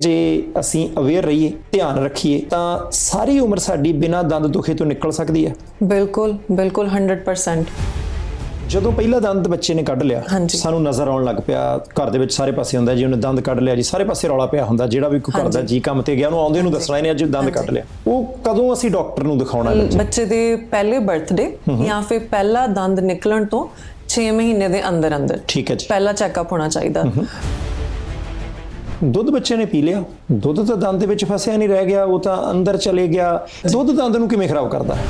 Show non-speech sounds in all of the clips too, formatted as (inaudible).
ਜੇ ਅਸੀਂ ਅਵੇਅਰ ਰਹੀਏ ਧਿਆਨ ਰੱਖੀਏ ਤਾਂ ਸਾਰੀ ਉਮਰ ਸਾਡੀ ਬਿਨਾਂ ਦੰਦ ਦੁਖੇ ਤੋਂ ਨਿਕਲ ਸਕਦੀ ਹੈ। ਬਿਲਕੁਲ ਬਿਲਕੁਲ 100% ਜਦੋਂ ਪਹਿਲਾ ਦੰਦ ਬੱਚੇ ਨੇ ਕੱਢ ਲਿਆ। ਸਾਨੂੰ ਨਜ਼ਰ ਆਉਣ ਲੱਗ ਪਿਆ ਘਰ ਦੇ ਵਿੱਚ ਸਾਰੇ ਪਾਸੇ ਹੁੰਦਾ ਜੀ ਉਹਨੇ ਦੰਦ ਕੱਢ ਲਿਆ ਜੀ ਸਾਰੇ ਪਾਸੇ ਰੌਲਾ ਪਿਆ ਹੁੰਦਾ ਜਿਹੜਾ ਵੀ ਕੋਈ ਕਰਦਾ ਜੀ ਕੰਮ ਤੇ ਗਿਆ ਉਹਨੂੰ ਆਉਂਦੇ ਨੂੰ ਦੱਸਣਾ ਇਹਨੇ ਅੱਜ ਦੰਦ ਕੱਢ ਲਿਆ। ਉਹ ਕਦੋਂ ਅਸੀਂ ਡਾਕਟਰ ਨੂੰ ਦਿਖਾਉਣਾ ਬੱਚੇ? ਦੇ ਪਹਿਲੇ ਬਰਥਡੇ ਜਾਂ ਫਿਰ ਪਹਿਲਾ ਦੰਦ ਨਿਕਲਣ ਤੋਂ 6 ਮਹੀਨੇ ਦੇ ਅੰਦਰ ਅੰਦਰ ਠੀਕ ਹੈ ਜੀ। ਪਹਿਲਾ ਚੈੱਕਅਪ ਹੋਣਾ ਚਾਹੀਦਾ। ਦੁੱਧ ਬੱਚੇ ਨੇ ਪੀ ਲਿਆ। ਦੁੱਧ ਤਾਂ ਦੰਦ ਦੇ ਵਿੱਚ ਫਸਿਆ ਨਹੀਂ ਰਹਿ ਗਿਆ ਉਹ ਤਾਂ ਅੰਦਰ ਚਲੇ ਗਿਆ। ਦੁੱਧ ਦੰਦ ਨੂੰ ਕਿਵੇਂ ਖਰਾਬ ਕਰਦਾ? ਹੈ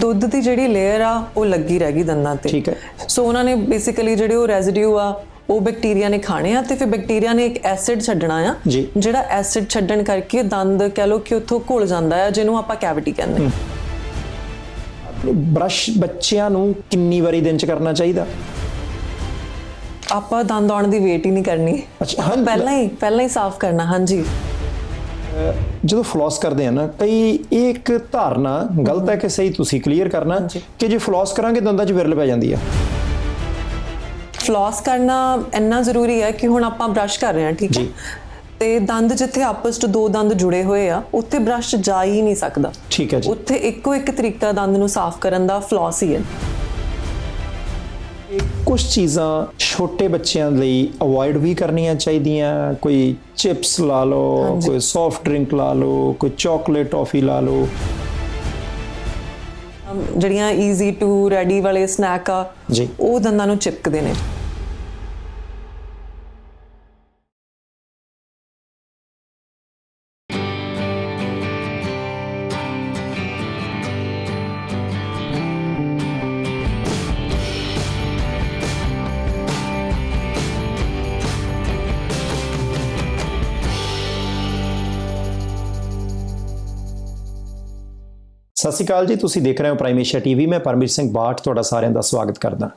ਦੁੱਧ ਦੀ ਜਿਹੜੀ ਲੇਅਰ ਆ ਉਹ ਲੱਗੀ ਰਹਿ ਗਈ ਦੰਦਾਂ ਤੇ। ਠੀਕ ਹੈ। ਸੋ ਉਹਨਾਂ ਨੇ ਬੇਸਿਕਲੀ ਜਿਹੜੇ ਉਹ ਰੈਜ਼ਿਡਿਊ ਆ ਉਹ ਬੈਕਟੀਰੀਆ ਨੇ ਖਾਣੇ ਆ ਤੇ ਫਿਰ ਬੈਕਟੀਰੀਆ ਨੇ ਇੱਕ ਐਸਿਡ ਛੱਡਣਾ ਆ। ਜਿਹੜਾ ਐਸਿਡ ਛੱਡਣ ਕਰਕੇ ਦੰਦ ਕਹ ਲੋ ਕਿ ਉੱਥੋਂ ਘੁਲ ਜਾਂਦਾ ਆ ਜਿਹਨੂੰ ਆਪਾਂ ਕੈਵਿਟੀ ਕਹਿੰਦੇ ਹਾਂ। ਬ੍ਰਸ਼ ਬੱਚਿਆਂ ਨੂੰ ਕਿੰਨੀ ਵਾਰੀ ਦਿਨ ਚ ਕਰਨਾ ਚਾਹੀਦਾ? ਆਪਾਂ ਦੰਦ ਆਉਣ ਦੀ ਵੇਟ ਹੀ ਨਹੀਂ ਕਰਨੀ। ਅੱਛਾ ਹਾਂ ਪਹਿਲਾਂ ਹੀ ਪਹਿਲਾਂ ਹੀ ਸਾਫ਼ ਕਰਨਾ ਹਾਂਜੀ। ਜਦੋਂ ਫਲੋਸ ਕਰਦੇ ਆ ਨਾ ਕਈ ਇਹ ਇੱਕ ਧਾਰਨਾ ਗਲਤ ਹੈ ਕਿ ਸਹੀ ਤੁਸੀਂ ਕਲੀਅਰ ਕਰਨਾ ਕਿ ਜੇ ਫਲੋਸ ਕਰਾਂਗੇ ਦੰਦਾਂ 'ਚ ਵਿਰਲ ਪੈ ਜਾਂਦੀ ਆ। ਫਲॉस ਕਰਨਾ ਇੰਨਾ ਜ਼ਰੂਰੀ ਹੈ ਕਿ ਹੁਣ ਆਪਾਂ ਬ੍ਰਸ਼ ਕਰ ਰਹੇ ਹਾਂ ਠੀਕ ਹੈ। ਤੇ ਦੰਦ ਜਿੱਥੇ ਆਪਸ 'ਚ ਦੋ ਦੰਦ ਜੁੜੇ ਹੋਏ ਆ ਉੱਥੇ ਬ੍ਰਸ਼ ਜਾ ਹੀ ਨਹੀਂ ਸਕਦਾ। ਠੀਕ ਹੈ ਜੀ। ਉੱਥੇ ਇੱਕੋ ਇੱਕ ਤਰੀਕਾ ਦੰਦ ਨੂੰ ਸਾਫ਼ ਕਰਨ ਦਾ ਫਲॉस ਹੀ ਹੈ। ਕੁਝ ਚੀਜ਼ਾਂ ਛੋਟੇ ਬੱਚਿਆਂ ਲਈ ਅਵੋਇਡ ਵੀ ਕਰਨੀਆਂ ਚਾਹੀਦੀਆਂ। ਕੋਈ ਚਿਪਸ ਲਾ ਲਓ ਕੋਈ ਸੌਫਟ ਡਰਿੰਕ ਲਾ ਲਓ ਕੋਈ ਚਾਕਲੇਟ ਟੌਫੀ ਲਾ ਲਓ। ਜਿਹੜੀਆਂ ਈਜ਼ੀ ਟੂ ਰੈਡੀ ਵਾਲੇ ਸਨੈਕ ਆ ਜੀ। ਉਹ ਦੰਦਾਂ ਨੂੰ ਚਿਪਕਦੇ ਨੇ। ਸਤਿ ਸ਼੍ਰੀ ਅਕਾਲ ਜੀ, ਤੁਸੀਂ ਦੇਖ ਰਹੇ ਹੋ ਪ੍ਰਾਈਮ ਏਸ਼ੀਆ ਟੀਵੀ। ਮੈਂ ਪਰਮਜੀਤ ਸਿੰਘ ਬਾਠ, ਤੁਹਾਡਾ ਸਾਰਿਆਂ ਦਾ ਸਵਾਗਤ ਕਰਦਾ।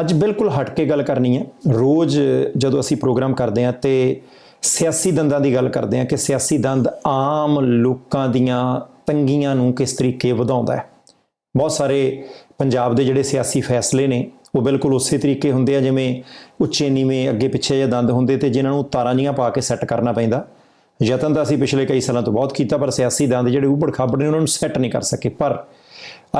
ਅੱਜ ਬਿਲਕੁਲ ਹਟ ਕੇ ਗੱਲ ਕਰਨੀ ਹੈ। ਰੋਜ਼ ਜਦੋਂ ਅਸੀਂ ਪ੍ਰੋਗਰਾਮ ਕਰਦੇ ਹਾਂ ਤੇ ਸਿਆਸੀ ਦੰਦਾਂ ਦੀ ਗੱਲ ਕਰਦੇ ਹਾਂ ਕਿ ਸਿਆਸੀ ਦੰਦ ਆਮ ਲੋਕਾਂ ਦੀਆਂ ਤੰਗੀਆਂ ਨੂੰ ਕਿਸ ਤਰੀਕੇ ਵਧਾਉਂਦਾ ਹੈ। ਬਹੁਤ ਸਾਰੇ ਪੰਜਾਬ ਦੇ ਜਿਹੜੇ ਸਿਆਸੀ ਫੈਸਲੇ ਨੇ, ਉਹ ਬਿਲਕੁਲ ਉਸੇ ਤਰੀਕੇ ਹੁੰਦੇ ਆ, ਜਿਵੇਂ ਉੱਚੇ ਨੀਵੇਂ ਅੱਗੇ ਪਿੱਛੇ ਜਿਹੇ ਦੰਦ ਹੁੰਦੇ ਤੇ ਜਿਨ੍ਹਾਂ ਨੂੰ ਤਾਰਾਂ ਜੀਆਂ ਪਾ ਕੇ ਸੈੱਟ ਕਰਨਾ ਪੈਂਦਾ। ਯਤਨ ਤਾਂ ਅਸੀਂ ਪਿਛਲੇ ਕਈ ਸਾਲਾਂ ਤੋਂ ਬਹੁਤ ਕੀਤਾ, ਪਰ ਸਿਆਸੀ ਦੰਦ ਜਿਹੜੇ ਉਬੜ ਖਾਬੜ ਨੇ, ਉਹਨਾਂ ਨੂੰ ਸੈੱਟ ਨਹੀਂ ਕਰ ਸਕੇ। ਪਰ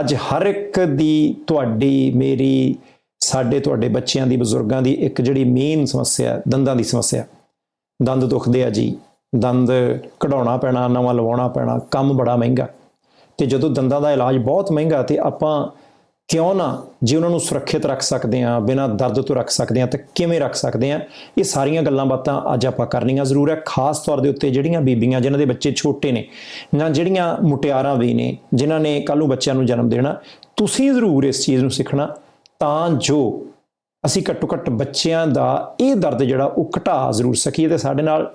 ਅੱਜ ਹਰ ਇੱਕ ਦੀ ਤੁਹਾਡੀ, ਮੇਰੀ, ਸਾਡੇ ਤੁਹਾਡੇ ਬੱਚਿਆਂ ਦੀ, ਬਜ਼ੁਰਗਾਂ ਦੀ ਇੱਕ ਜਿਹੜੀ ਮੇਨ ਸਮੱਸਿਆ, ਦੰਦਾਂ ਦੀ ਸਮੱਸਿਆ। ਦੰਦ ਦੁਖਦੇ ਆ ਜੀ। ਦੰਦ ਕਢਾਉਣਾ ਪੈਣਾ, ਨਵਾਂ ਲਵਾਉਣਾ ਪੈਣਾ, ਕੰਮ ਬੜਾ ਮਹਿੰਗਾ। ਤੇ ਜਦੋਂ ਦੰਦਾਂ ਦਾ ਇਲਾਜ ਬਹੁਤ ਮਹਿੰਗਾ, ਤੇ ਆਪਾਂ ਕਿਉਂ ਨਾ ਜੇ ਉਹਨਾਂ ਨੂੰ ਸੁਰੱਖਿਅਤ ਰੱਖ ਸਕਦੇ ਆ ਬਿਨਾਂ ਦਰਦ ਤੋਂ ਰੱਖ ਸਕਦੇ ਆ ਤਾਂ ਕਿਵੇਂ ਰੱਖ ਸਕਦੇ ਆ ਇਹ ਸਾਰੀਆਂ ਗੱਲਾਂ ਬਾਤਾਂ ਅੱਜ ਆਪਾਂ ਕਰਨੀਆਂ ਜ਼ਰੂਰ ਹੈ। ਖਾਸ ਤੌਰ ਦੇ ਉੱਤੇ ਜਿਹੜੀਆਂ ਬੀਬੀਆਂ, ਜਿਨ੍ਹਾਂ ਦੇ ਬੱਚੇ ਛੋਟੇ ਨੇ ਜਾਂ ਜਿਹੜੀਆਂ ਮੁਟਿਆਰਾਂ ਵੀ ਨੇ, ਜਿਨ੍ਹਾਂ ਨੇ ਕੱਲ ਨੂੰ ਬੱਚਿਆਂ ਨੂੰ ਜਨਮ ਦੇਣਾ, ਤੁਸੀਂ ਜ਼ਰੂਰ ਇਸ ਚੀਜ਼ ਨੂੰ ਸਿੱਖਣਾ ਤਾਂ ਜੋ ਅਸੀਂ ਘੱਟੋ ਘੱਟ ਬੱਚਿਆਂ ਦਾ ਇਹ ਦਰਦ ਜਿਹੜਾ ਉਹ ਘਟਾ ਜ਼ਰੂਰ ਸਕੀਏ ਤੇ ਸਾਡੇ ਨਾਲ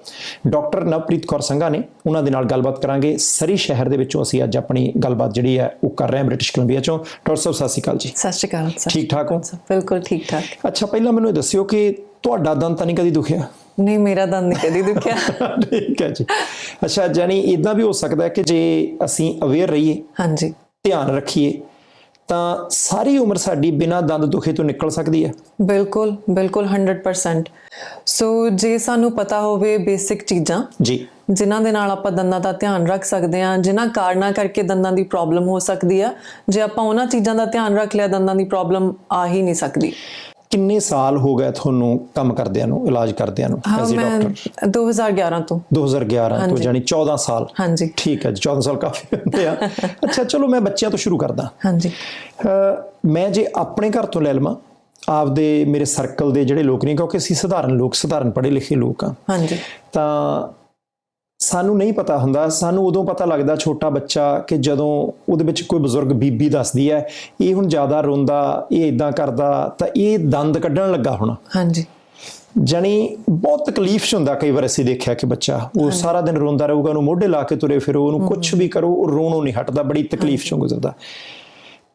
ਡਾਕਟਰ ਨਵਪ੍ਰੀਤ ਕੌਰ ਸੰਘਾ ਨੇ ਉਹਨਾਂ ਦੇ ਨਾਲ ਗੱਲਬਾਤ ਕਰਾਂਗੇ। ਸਰੀ ਸ਼ਹਿਰ ਦੇ ਵਿੱਚੋਂ ਅਸੀਂ ਅੱਜ ਆਪਣੀ ਗੱਲਬਾਤ ਜਿਹੜੀ ਹੈ ਉਹ ਕਰ ਰਹੇ ਹਾਂ ਬ੍ਰਿਟਿਸ਼ ਕੋਲੰਬੀਆ ਚੋਂ। ਡਾਕਟਰ ਸਾਹਿਬ ਸਤਿ ਸ਼੍ਰੀ ਅਕਾਲ ਜੀ। ਸਤਿ ਸ਼੍ਰੀ ਅਕਾਲ ਸਰ। ਠੀਕ ਠਾਕ ਹੋ? ਬਿਲਕੁਲ ਠੀਕ ਠਾਕ। ਅੱਛਾ ਪਹਿਲਾਂ ਮੈਨੂੰ ਇਹ ਦੱਸਿਓ ਕਿ ਤੁਹਾਡਾ ਦੰਦ ਤਾਂ ਨਹੀਂ ਕਦੀ ਦੁਖਿਆ? ਨਹੀਂ ਮੇਰਾ ਦੰਦ ਨਹੀਂ ਕਦੀ ਦੁਖਿਆ। (laughs) ਠੀਕ ਹੈ ਜੀ। ਅੱਛਾ ਜਾਨੀ ਇਦਾਂ ਵੀ ਹੋ ਸਕਦਾ ਹੈ ਕਿ ਜੇ ਅਸੀਂ ਅਵੇਅਰ ਰਹੀਏ ਹਾਂਜੀ। ਧਿਆਨ ਰੱਖੀਏ ਤਾਂ ਸਾਰੀ ਉਮਰ ਸਾਡੀ ਬਿਨਾਂ ਦੰਦ ਦੁਖੇ ਤੋਂ ਨਿਕਲ ਸਕਦੀ ਹੈ? ਬਿਲਕੁਲ ਬਿਲਕੁਲ 100% ਸੋ ਜੇ ਸਾਨੂੰ ਪਤਾ ਹੋਵੇ ਬੇਸਿਕ ਚੀਜ਼ਾਂ ਜੀ। ਜਿਨ੍ਹਾਂ ਦੇ ਨਾਲ ਆਪਾਂ ਦੰਦਾਂ ਦਾ ਧਿਆਨ ਰੱਖ ਸਕਦੇ ਹਾਂ ਜਿਨ੍ਹਾਂ ਕਾਰਨਾਂ ਕਰਕੇ ਦੰਦਾਂ ਦੀ ਪ੍ਰੋਬਲਮ ਹੋ ਸਕਦੀ ਆ ਜੇ ਆਪਾਂ ਉਹਨਾਂ ਚੀਜ਼ਾਂ ਦਾ ਧਿਆਨ ਰੱਖ ਲਿਆ ਦੰਦਾਂ ਦੀ ਪ੍ਰੋਬਲਮ ਆ ਹੀ ਨਹੀਂ ਸਕਦੀ। ਕਿੰਨੇ ਸਾਲ ਹੋ ਗਏ ਤੁਹਾਨੂੰ ਕੰਮ ਕਰਦਿਆਂ ਨੂੰ ਇਲਾਜ ਕਰਦਿਆਂ ਨੂੰ ਐਜ਼ ਅ ਡਾਕਟਰ 2011 ਤੋਂ। 2011 ਤੋਂ ਜਾਨੀ 14 ਸਾਲ। ਹਾਂਜੀ। ਠੀਕ ਹੈ ਜੀ 14 ਸਾਲ ਕਾਫੀ ਹੁੰਦੇ ਆ। (laughs) ਅੱਛਾ ਚਲੋ ਮੈਂ ਬੱਚਿਆਂ ਤੋਂ ਸ਼ੁਰੂ ਕਰਦਾ। ਹਾਂਜੀ। ਮੈਂ ਜੇ ਆਪਣੇ ਘਰ ਤੋਂ ਲੈ ਲਵਾਂ ਆਪਦੇ ਮੇਰੇ ਸਰਕਲ ਦੇ ਜਿਹੜੇ ਲੋਕ ਨੇ ਕਿਉਂਕਿ ਅਸੀਂ ਸਧਾਰਨ ਲੋਕ ਸਧਾਰਨ ਪੜ੍ਹੇ ਲਿਖੇ ਲੋਕ ਆ। ਹਾਂਜੀ। ਤਾਂ ਸਾਨੂੰ ਨਹੀਂ ਪਤਾ ਹੁੰਦਾ। ਸਾਨੂੰ ਉਦੋਂ ਪਤਾ ਲੱਗਦਾ ਛੋਟਾ ਬੱਚਾ ਕਿ ਜਦੋਂ ਉਹਦੇ ਵਿੱਚ ਕੋਈ ਬਜ਼ੁਰਗ ਬੀਬੀ ਦੱਸਦੀ ਹੈ ਇਹ ਹੁਣ ਜ਼ਿਆਦਾ ਰੋਂਦਾ ਇਹ ਇਦਾਂ ਕਰਦਾ ਤਾਂ ਇਹ ਦੰਦ ਕੱਢਣ ਲੱਗਾ ਹੋਣਾ। ਹਾਂਜੀ। ਜਾਣੀ ਬਹੁਤ ਤਕਲੀਫ ਚ ਹੁੰਦਾ ਕਈ ਵਾਰ ਅਸੀਂ ਦੇਖਿਆ ਕਿ ਬੱਚਾ ਉਹ ਸਾਰਾ ਦਿਨ ਰੋਂਦਾ ਰਹੂਗਾ ਉਹਨੂੰ ਮੋਢੇ ਲਾ ਕੇ ਤੁਰੇ ਫਿਰੋ ਉਹਨੂੰ ਕੁਝ ਵੀ ਕਰੋ ਉਹ ਰੋਣੋਂ ਨਹੀਂ ਹਟਦਾ ਬੜੀ ਤਕਲੀਫ ਚੋਂ ਗੁਜ਼ਰਦਾ।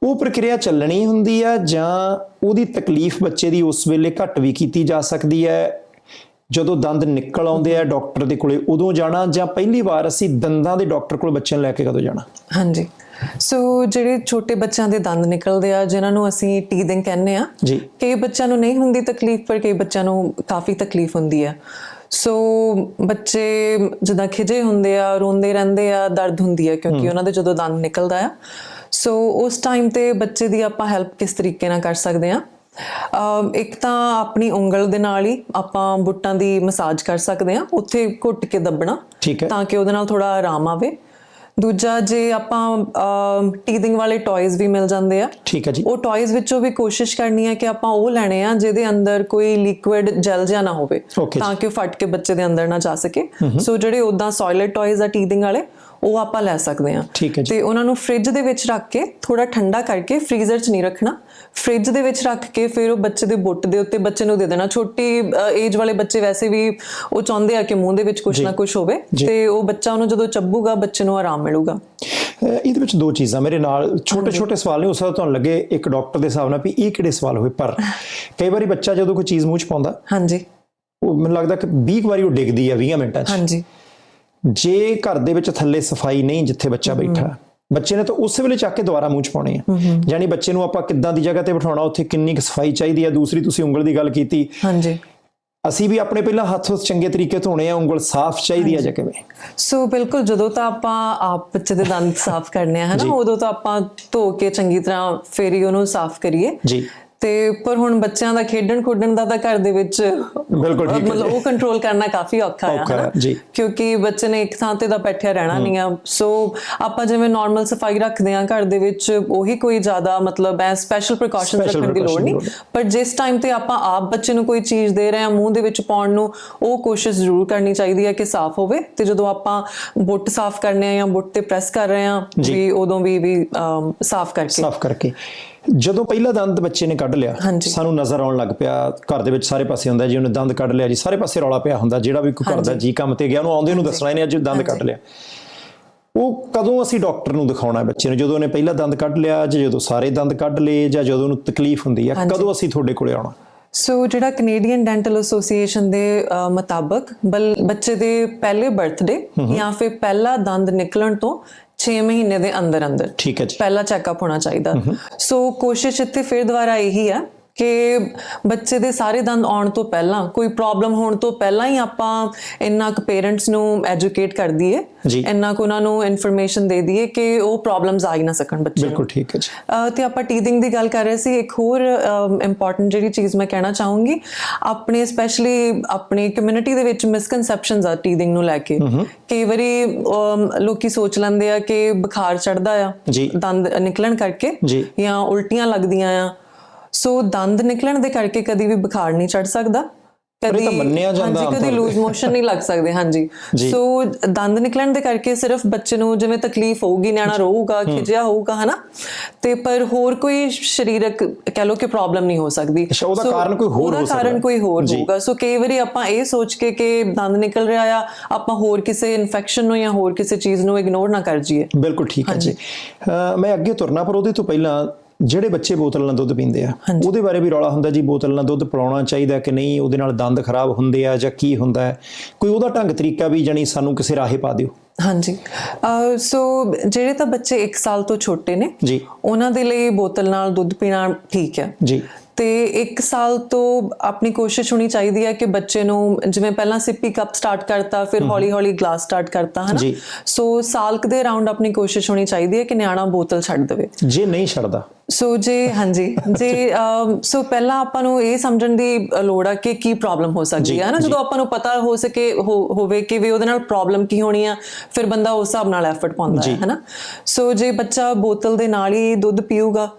ਉਹ ਪ੍ਰਕਿਰਿਆ ਚੱਲਣੀ ਹੁੰਦੀ ਆ ਜਾਂ ਉਹਦੀ ਤਕਲੀਫ ਬੱਚੇ ਦੀ ਉਸ ਵੇਲੇ ਘੱਟ ਵੀ ਕੀਤੀ ਜਾ ਸਕਦੀ ਹੈ ਜਦੋਂ ਦੰਦ ਨਿਕਲ ਆਉਂਦੇ ਆ ਡਾਕਟਰ ਦੇ ਕੋਲੇ ਉਦੋਂ ਜਾਣਾ ਜਾਂ ਪਹਿਲੀ ਵਾਰ ਅਸੀਂ ਦੰਦਾਂ ਦੇ ਡਾਕਟਰ ਕੋਲ ਬੱਚਿਆਂ ਨੂੰ ਲੈ ਕੇ ਕਦੋਂ ਜਾਣਾ? ਹਾਂਜੀ। ਸੋ ਜਿਹੜੇ ਛੋਟੇ ਬੱਚਿਆਂ ਦੇ ਦੰਦ ਨਿਕਲਦੇ ਆ ਜਿਨ੍ਹਾਂ ਨੂੰ ਅਸੀਂ ਟੀਥਿੰਗ ਕਹਿੰਦੇ ਆ ਜੀ। ਕਈ ਬੱਚਿਆਂ ਨੂੰ ਨਹੀਂ ਹੁੰਦੀ ਤਕਲੀਫ ਪਰ ਕਈ ਬੱਚਿਆਂ ਨੂੰ ਕਾਫੀ ਤਕਲੀਫ ਹੁੰਦੀ ਹੈ ਸੋ ਬੱਚੇ ਜਿੱਦਾਂ ਖਿਜੇ ਹੁੰਦੇ ਆ ਰੋਂਦੇ ਰਹਿੰਦੇ ਆ ਦਰਦ ਹੁੰਦੀ ਆ ਕਿਉਂਕਿ ਉਹਨਾਂ ਦੇ ਜਦੋਂ ਦੰਦ ਨਿਕਲਦਾ ਆ। ਸੋ ਉਸ ਟਾਈਮ ਤੇ ਬੱਚੇ ਦੀ ਆਪਾਂ ਹੈਲਪ ਕਿਸ ਤਰੀਕੇ ਨਾਲ ਕਰ ਸਕਦੇ ਆ? ਇੱਕ ਤਾਂ ਆਪਣੀ ਉਂਗਲ ਦੇ ਨਾਲ ਹੀ ਆਪਾਂ ਬੁੱਟਾਂ ਦੀ ਮਸਾਜ ਕਰ ਸਕਦੇ ਆ ਉੱਥੇ ਘੁੱਟ ਕੇ ਦੱਬਣਾ ਤਾਂ ਕਿ ਉਹਦੇ ਨਾਲ ਥੋੜਾ ਆਰਾਮ ਆਵੇ। ਦੂਜਾ ਜੇ ਆਪਾਂ ਟੀਥਿੰਗ ਵਾਲੇ ਟੌਇਜ਼ ਵੀ ਮਿਲ ਜਾਂਦੇ ਆ। ਠੀਕ ਹੈ ਜੀ। ਉਹ ਟੌਇਜ਼ ਵਿੱਚੋਂ ਵੀ ਕੋਸ਼ਿਸ਼ ਕਰਨੀ ਹੈ ਕਿ ਆਪਾਂ ਉਹ ਲੈਣੇ ਆ ਜਿਹਦੇ ਅੰਦਰ ਕੋਈ ਲਿਕੁਇਡ ਜੈਲ ਜਿਹਾ ਨਾ ਹੋਵੇ ਤਾਂ ਕਿ ਫਟ ਕੇ ਬੱਚੇ ਦੇ ਅੰਦਰ ਨਾ ਜਾ ਸਕੇ। ਸੋ ਜਿਹੜੇ ਉਦਾਂ ਸੋਇਲਡ ਟੌਇਜ਼ ਆ ਟੀਥਿੰਗ ਵਾਲੇ ਉਹ ਆਪਾਂ ਲੈ ਸਕਦੇ ਆ ਤੇ ਉਹਨਾਂ ਨੂੰ ਫ੍ਰਿਜ ਦੇ ਵਿੱਚ ਰੱਖ ਕੇ ਥੋੜਾ ਠੰਡਾ ਕਰਕੇ ਫ੍ਰੀਜ਼ਰ 'ਚ ਨਹੀਂ ਰੱਖਣਾ। ਫ੍ਰਿਜ ਦੇ ਵਿੱਚ ਰੱਖ ਕੇ ਫਿਰ ਉਹ ਬੱਚੇ ਦੇ ਬੁੱਟ ਦੇ ਉੱਤੇ ਬੱਚੇ ਨੂੰ ਦੇ ਦੇਣਾ। ਛੋਟੀ ਏਜ ਵਾਲੇ ਬੱਚੇ ਵੈਸੇ ਵੀ ਉਹ ਚਾਹੁੰਦੇ ਆ ਕਿ ਮੂੰਹ ਦੇ ਵਿੱਚ ਕੁਝ ਨਾ ਕੁਝ ਹੋਵੇ। ਤੇ ਉਹ ਬੱਚਾ ਉਹਨੂੰ ਜਦੋਂ ਚੱਬੂਗਾ ਬੱਚੇ ਨੂੰ ਆਰਾਮ ਮਿਲੂਗਾ। ਇਹਦੇ ਵਿੱਚ ਦੋ ਚੀਜ਼ਾਂ ਮੇਰੇ ਨਾਲ। ਛੋਟੇ ਛੋਟੇ ਸਵਾਲ ਨੇ ਉਸ ਦਾ ਤੁਹਾਨੂੰ ਲੱਗੇ ਇੱਕ ਡਾਕਟਰ ਦੇ ਹਿਸਾਬ ਨਾਲ ਵੀ ਇਹ ਕਿਹੜੇ ਸਵਾਲ ਹੋਏ। ਪਰ ਕਈ ਵਾਰੀ ਬੱਚਾ ਜਦੋਂ ਕੋਈ ਚੀਜ਼ ਮੂੰਹ 'ਚ ਪਾਉਂਦਾ ਹਾਂਜੀ। ਉਹ ਮੈਨੂੰ ਲੱਗਦਾ ਕਿ 20 ਵਾਰੀ ਉਹ ਡਿੱਗਦੀ ਆ 20 ਮਿੰਟਾਂ 'ਚ। ਹਾਂਜੀ। ਜੇ ਘਰ ਦੇ ਵਿੱਚ ਥੱਲੇ ਸਫ਼ਾਈ ਨਹੀਂ ਜਿੱਥੇ ਬੱਚਾ ਬੈਠਾ ਬੱਚੇ ਨੇ ਤਾਂ ਉਸੇ ਵੇਲੇ ਚੱਕ ਕੇ ਦੁਬਾਰਾ ਮੂੰਹ 'ਚ ਪਾਉਣੇ ਆ ਯਾਨੀ ਬੱਚੇ ਨੂੰ ਆਪਾਂ ਕਿੱਦਾਂ ਦੀ ਜਗ੍ਹਾ ਤੇ ਬਿਠਾਉਣਾ ਉੱਥੇ ਕਿੰਨੀ ਕੁ ਸਫ਼ਾਈ ਚਾਹੀਦੀ ਆ? ਦੂਸਰੀ ਤੁਸੀਂ ਉਂਗਲ ਦੀ ਗੱਲ ਕੀਤੀ। ਹਾਂਜੀ। ਅਸੀਂ ਵੀ ਆਪਣੇ ਪਹਿਲਾਂ ਹੱਥ ਉਸ ਚੰਗੇ ਤਰੀਕੇ ਧੋਣੇ ਆ ਉਂਗਲ ਸਾਫ਼ ਚਾਹੀਦੀ ਆ ਜਾਂ ਕਿਵੇਂ? ਸੋ ਬਿਲਕੁਲ ਜਦੋਂ ਤਾਂ ਆਪਾਂ ਆਪ ਬੱਚੇ ਦੇ ਦੰਦ ਸਾਫ਼ ਕਰਨੇ ਆ ਹਨਾ ਉਦੋਂ ਤਾਂ ਆਪਾਂ ਧੋ ਕੇ ਚੰਗੀ ਤਰ੍ਹਾਂ ਫੇਰੀ ਉਹਨੂੰ ਸਾਫ਼ ਕਰੀਏ। ਜੀ। ਤੇ ਪਰ ਹੁਣ ਬੱਚਿਆਂ ਦਾ ਖੇਡਣ ਖੁੱਡਣ ਦਾ ਤਾਂ ਘਰ ਦੇ ਵਿੱਚ ਬਿਲਕੁਲ ਠੀਕ ਹੈ ਮਤਲਬ ਉਹ ਕੰਟਰੋਲ ਕਰਨਾ ਕਾਫੀ ਔਖਾ ਹੈ, ਹਨਾ। ਕਿਉਂਕਿ ਬੱਚੇ ਨੇ ਇੱਕ ਥਾਂ ਤੇ ਤਾਂ ਬੈਠਿਆ ਰਹਿਣਾ ਨਹੀਂ ਆ। ਸੋ ਆਪਾਂ ਜਿਵੇਂ ਨਾਰਮਲ ਸਫ਼ਾਈ ਰੱਖਦੇ ਆ ਘਰ ਦੇ ਵਿੱਚ ਉਹੀ ਕੋਈ ਜ਼ਿਆਦਾ ਮਤਲਬ ਐ ਸਪੈਸ਼ਲ ਪ੍ਰੀਕਾਸ਼ਨਸ ਰੱਖਣ ਦੀ ਲੋੜ ਨਹੀਂ। ਪਰ ਜਿਸ ਟਾਈਮ ਤੇ ਆਪਾਂ ਆਪ ਬੱਚੇ ਨੂੰ ਕੋਈ ਚੀਜ਼ ਦੇ ਰਹੇ ਆ ਮੂੰਹ ਦੇ ਵਿੱਚ ਪਾਉਣ ਨੂੰ ਉਹ ਕੋਸ਼ਿਸ਼ ਜ਼ਰੂਰ ਕਰਨੀ ਚਾਹੀਦੀ ਹੈ ਕਿ ਸਾਫ਼ ਹੋਵੇ। ਤੇ ਜਦੋਂ ਆਪਾਂ ਬੁੱਟ ਸਾਫ਼ ਕਰਨੇ ਆ ਜਾਂ ਬੁੱਟ ਤੇ ਪ੍ਰੈਸ ਕਰ ਰਹੇ ਆ ਵੀ ਉਦੋਂ ਵੀ ਵੀ ਸਾਫ਼ ਕਰਕੇ। ਸਾਫ਼ ਕਰਕੇ। ਜਦੋਂ ਪਹਿਲਾ ਦੰਦ ਬੱਚੇ ਨੇ ਕੱਢ ਲਿਆ। ਸਾਨੂੰ ਨਜ਼ਰ ਆਉਣ ਲੱਗ ਪਿਆ ਘਰ ਦੇ ਵਿੱਚ ਸਾਰੇ ਪਾਸੇ ਹੁੰਦਾ ਜੀ ਉਹਨੇ ਦੰਦ ਕੱਢ ਲਿਆ ਜੀ ਸਾਰੇ ਪਾਸੇ ਰੌਲਾ ਪਿਆ ਹੁੰਦਾ ਜਿਹੜਾ ਵੀ ਕੋਈ ਕਰਦਾ ਜੀ ਕੰਮ ਤੇ ਗਿਆ ਉਹਨੂੰ ਆਉਂਦੇ ਨੂੰ ਦੱਸਣਾ ਇਹਨੇ ਅੱਜ ਦੰਦ ਕੱਢ ਲਿਆ। ਉਹ ਕਦੋਂ ਅਸੀਂ ਡਾਕਟਰ ਨੂੰ ਦਿਖਾਉਣਾ ਬੱਚੇ ਨੂੰ? ਜਦੋਂ ਉਹਨੇ ਪਹਿਲਾ ਦੰਦ ਕੱਢ ਲਿਆ ਜਾਂ ਜਦੋਂ ਸਾਰੇ ਦੰਦ ਕੱਢ ਲਏ ਜਾਂ ਜਦੋਂ ਉਹਨੂੰ ਤਕਲੀਫ ਹੁੰਦੀ ਹੈ ਕਦੋਂ ਅਸੀਂ ਤੁਹਾਡੇ ਕੋਲੇ ਆਉਣਾ? ਸੋ ਜਿਹੜਾ ਕੈਨੇਡੀਅਨ ਡੈਂਟਲ ਐਸੋਸੀਏਸ਼ਨ ਦੇ ਮੁਤਾਬਕ ਬੱਚੇ ਦੇ ਪਹਿਲੇ ਬਰਥਡੇ ਜਾਂ ਫਿਰ ਪਹਿਲਾ ਦੰਦ ਨਿਕਲਣ ਤੋਂ 6 ਮਹੀਨੇ ਦੇ ਅੰਦਰ ਅੰਦਰ ਠੀਕ ਹੈ ਜੀ। ਪਹਿਲਾ ਚੈੱਕਅਪ ਹੋਣਾ ਚਾਹੀਦਾ। ਸੋ ਕੋਸ਼ਿਸ਼ ਇੱਥੇ ਫਿਰ ਦੁਬਾਰਾ ਇਹੀ ਹੈ ਕਿ ਬੱਚੇ ਦੇ ਸਾਰੇ ਦੰਦ ਆਉਣ ਤੋਂ ਪਹਿਲਾਂ ਕੋਈ ਪ੍ਰੋਬਲਮ ਹੋਣ ਤੋਂ ਪਹਿਲਾਂ ਹੀ ਆਪਾਂ ਇੰਨਾ ਕੁ ਪੇਰੈਂਟਸ ਨੂੰ ਐਜੂਕੇਟ ਕਰ ਦਈਏ। ਇੰਨਾ ਕੁ ਉਹਨਾਂ ਨੂੰ ਇਨਫੋਰਮੇਸ਼ਨ ਦੇ ਦਈਏ ਕਿ ਉਹ ਪ੍ਰੋਬਲਮਸ ਆ ਹੀ ਨਾ ਸਕਣ ਬੱਚੇ ਬਿਲਕੁਲ ਠੀਕ ਹੈ ਜੀ ਤੇ ਆਪਾਂ ਟੀਥਿੰਗ ਦੀ ਗੱਲ ਕਰ ਰਹੇ ਸੀ ਇੱਕ ਹੋਰ ਇੰਪੋਰਟੈਂਟ ਜਿਹੜੀ ਚੀਜ਼ ਮੈਂ ਕਹਿਣਾ ਚਾਹੂੰਗੀ ਆਪਣੇ ਸਪੈਸ਼ਲੀ ਆਪਣੀ ਕਮਿਊਨਿਟੀ ਦੇ ਵਿੱਚ ਮਿਸਕਨਸੈਪਸ਼ਨਸ ਆ ਟੀਥਿੰਗ ਨੂੰ ਲੈ ਕੇ ਕਈ ਵਾਰੀ ਲੋਕੀ ਸੋਚ ਲੈਂਦੇ ਆ ਕਿ ਬੁਖਾਰ ਚੜਦਾ ਆ। ਦੰਦ ਨਿਕਲਣ ਕਰਕੇ। ਜਾਂ ਉਲਟੀਆਂ ਲੱਗਦੀਆਂ ਆ ਸੋ ਦੰਦ ਨਿਕਲਣ ਦੇ ਕਰਕੇ ਕਦੀ ਵੀ ਬੁਖਾਰ ਨਹੀਂ ਚੜ ਸਕਦਾ। ਤਾਂ ਮੰਨਿਆ ਜਾਂਦਾ ਹਾਂਜੀ ਕਦੀ ਲੂਜ਼ ਮੋਸ਼ਨ ਨਹੀਂ ਲੱਗ ਸਕਦੇ ਹਾਂਜੀ। ਸੋ ਦੰਦ ਨਿਕਲਣ ਦੇ ਕਰਕੇ ਸਿਰਫ ਬੱਚੇ ਨੂੰ ਜਿਵੇਂ ਤਕਲੀਫ ਹੋਊਗੀ ਨਿਆਣਾ ਰੋਊਗਾ ਖਿਜਿਆ ਹੋਊਗਾ ਹਨਾ? ਤੇ ਪਰ ਹੋਰ ਕੋਈ ਸਰੀਰਕ ਕਹਿ ਲੋ ਕਿ ਪ੍ਰੋਬਲਮ ਨਹੀਂ ਹੋ ਸਕਦੀ। ਅੱਛਾ, ਉਹਦਾ ਕਾਰਨ ਕੋਈ ਹੋਰ ਹੋ ਉਹਦਾ ਸਕਦਾ। ਕਾਰਨ ਕੋਈ ਹੋਰ। ਹੋਊਗਾ। ਸੋ ਕਈ ਵਾਰੀ ਆਪਾਂ ਇਹ ਸੋਚ ਕੇ ਕਿ ਦੰਦ ਨਿਕਲ ਰਿਹਾ ਆ ਆਪਾਂ ਹੋਰ ਕਿਸੇ ਇਨਫੈਕਸ਼ਨ ਨੂੰ ਜਾਂ ਹੋਰ ਕਿਸੇ ਚੀਜ਼ ਨੂੰ ਇਗਨੋਰ ਨਾ ਕਰ ਜਾਈਏ। ਬਿਲਕੁਲ ਠੀਕ ਹੈ ਜੀ। ਮੈਂ ਅੱਗੇ ਤੁਰਨਾ ਪਰ ਉਹਦੇ ਤੋਂ ਪਹਿਲਾਂ ਜਿਹੜੇ ਬੱਚੇ ਬੋਤਲ ਨਾਲ ਦੁੱਧ ਪੀਂਦੇ ਆ ਉਹਦੇ ਬਾਰੇ ਵੀ ਰੌਲਾ ਹੁੰਦਾ ਜੀ ਬੋਤਲ ਨਾਲ ਦੁੱਧ ਪਿਲਾਉਣਾ ਚਾਹੀਦਾ ਕਿ ਨਹੀਂ ਉਹਦੇ ਨਾਲ ਦੰਦ ਖਰਾਬ ਹੁੰਦੇ ਆ ਜਾਂ ਕੀ ਹੁੰਦਾ ਹੈ? ਕੋਈ ਉਹਦਾ ਢੰਗ ਤਰੀਕਾ ਵੀ ਜਾਨੀ ਸਾਨੂੰ ਕਿਸੇ ਰਾਹੇ ਪਾ ਦਿਓ। ਹਾਂਜੀ। ਸੋ ਜਿਹੜੇ ਤਾਂ ਬੱਚੇ 1 ਸਾਲ ਤੋਂ ਛੋਟੇ ਨੇ ਜੀ। ਉਹਨਾਂ ਦੇ ਲਈ ਬੋਤਲ ਨਾਲ ਦੁੱਧ ਪੀਣਾ ਠੀਕ ਹੈ। ਜੀ। ਤੇ 1 ਸਾਲ ਤੋਂ ਆਪਣੀ ਕੋਸ਼ਿਸ਼ ਹੋਣੀ ਚਾਹੀਦੀ ਹੈ ਕਿ ਬੱਚੇ ਨੂੰ ਜਿਵੇਂ ਪਹਿਲਾਂ ਸਿੱਪੀ ਕੱਪ ਸਟਾਰਟ ਕਰਤਾ ਫਿਰ ਹੌਲੀ ਹੌਲੀ ਗਲਾਸ ਸਟਾਰਟ ਕਰਤਾ ਹਨਾ। ਸੋ ਸਾਲ ਕੁ ਦੇ ਅਰਾਊਂਡ ਆਪਣੀ ਕੋਸ਼ਿਸ਼ ਹੋਣੀ ਚਾਹੀਦੀ ਹੈ ਕਿ ਨਿਆਣਾ ਬੋਤਲ ਛੱਡ ਦੇਵੇ। ਜੇ ਨਹੀਂ ਛੱਡਦਾ। ਸੋ ਜੇ ਹਾਂਜੀ। ਜੇ (laughs) ਸੋ ਪਹਿਲਾਂ ਆਪਾਂ ਨੂੰ ਇਹ ਸਮਝਣ ਦੀ ਲੋੜ ਆ ਕਿ ਕੀ ਪ੍ਰੋਬਲਮ ਹੋ ਸਕਦੀ ਹੈ ਨਾ ਜਦੋਂ ਆਪਾਂ ਨੂੰ ਪਤਾ ਹੋ ਸਕੇ ਹੋਵੇ ਕਿ ਵੀ ਉਹਦੇ ਨਾਲ ਪ੍ਰੋਬਲਮ ਕੀ ਹੋਣੀ ਆ ਫਿਰ ਬੰਦਾ ਉਸ ਹਿਸਾਬ ਨਾਲ ਐਫਰਟ ਪਾਉਂਦਾ ਹੈ ਹੈਨਾ? ਸੋ ਜੇ ਬੱਚਾ ਬੋਤਲ ਦੇ ਨਾਲ ਹੀ ਦੁੱਧ ਪੀਊਗਾ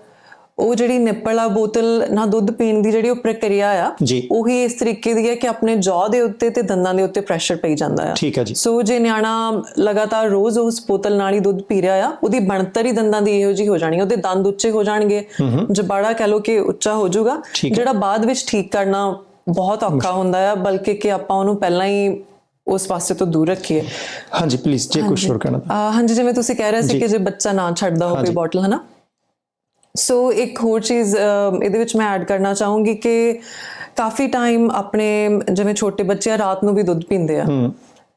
ਉਹ ਜਿਹੜੀ ਨਿੱਪਲ ਆ ਬੋਤਲ ਨਾਲ ਦੁੱਧ ਪੀਣ ਦੀ ਜਿਹੜੀ ਉਹ ਪ੍ਰਕਿਰਿਆ ਆ। ਉਹੀ ਇਸ ਤਰੀਕੇ ਦੀ ਹੈ ਕਿ ਆਪਣੇ ਜੌ ਦੇ ਉੱਤੇ ਤੇ ਦੰਦਾਂ ਦੇ ਉੱਤੇ ਪ੍ਰੈਸ਼ਰ ਪਈ ਜਾਂਦਾ ਆ। ਠੀਕ ਹੈ ਜੀ। ਸੋ ਜੇ ਨਿਆਣਾ ਲਗਾਤਾਰ ਰੋਜ਼ ਉਸ ਬੋਤਲ ਨਾਲ ਹੀ ਦੁੱਧ ਪੀ ਰਿਹਾ ਆ ਉਹਦੀ ਬਣਤਰ ਹੀ ਦੰਦਾਂ ਦੀ ਇਹੋ ਜੀ ਹੋ ਜਾਣੀ ਉਹਦੇ ਦੰਦ ਉੱਚੇ ਹੋ ਜਾਣਗੇ ਜਬਾੜਾ ਕਹ ਲੋ ਕਿ ਉੱਚਾ ਹੋ ਜਾਊਗਾ। ਜਿਹੜਾ ਬਾਅਦ ਵਿੱਚ ਠੀਕ ਕਰਨਾ ਬਹੁਤ ਔਖਾ ਹੁੰਦਾ ਆ ਬਲਕਿ ਕਿ ਆਪਾਂ ਉਹਨੂੰ ਪਹਿਲਾਂ ਹੀ ਉਸ ਪਾਸੇ ਤੋਂ ਦੂਰ ਰੱਖੀਏ। ਹਾਂਜੀ ਪਲੀਜ਼ ਜੇ ਕੁਝ ਹੋਰ। ਅਹ ਹਾਂਜੀ ਜਿਵੇਂ ਤੁਸੀਂ ਕਹਿ ਰਹੇ ਸੀ ਕਿ ਜੇ ਬੱਚਾ ਨਾ ਛੱਡਦਾ ਹੋਵੇ ਬੋਟਲ ਹਨਾ? ਸੋ ਇੱਕ ਹੋਰ ਚੀਜ਼ ਇਹਦੇ ਵਿੱਚ ਮੈਂ ਐਡ ਕਰਨਾ ਚਾਹੂੰਗੀ ਕਿ ਕਾਫੀ ਟਾਈਮ ਆਪਣੇ ਜਿਵੇਂ ਛੋਟੇ ਬੱਚੇ ਆ ਰਾਤ ਨੂੰ ਵੀ ਦੁੱਧ ਪੀਂਦੇ ਆ।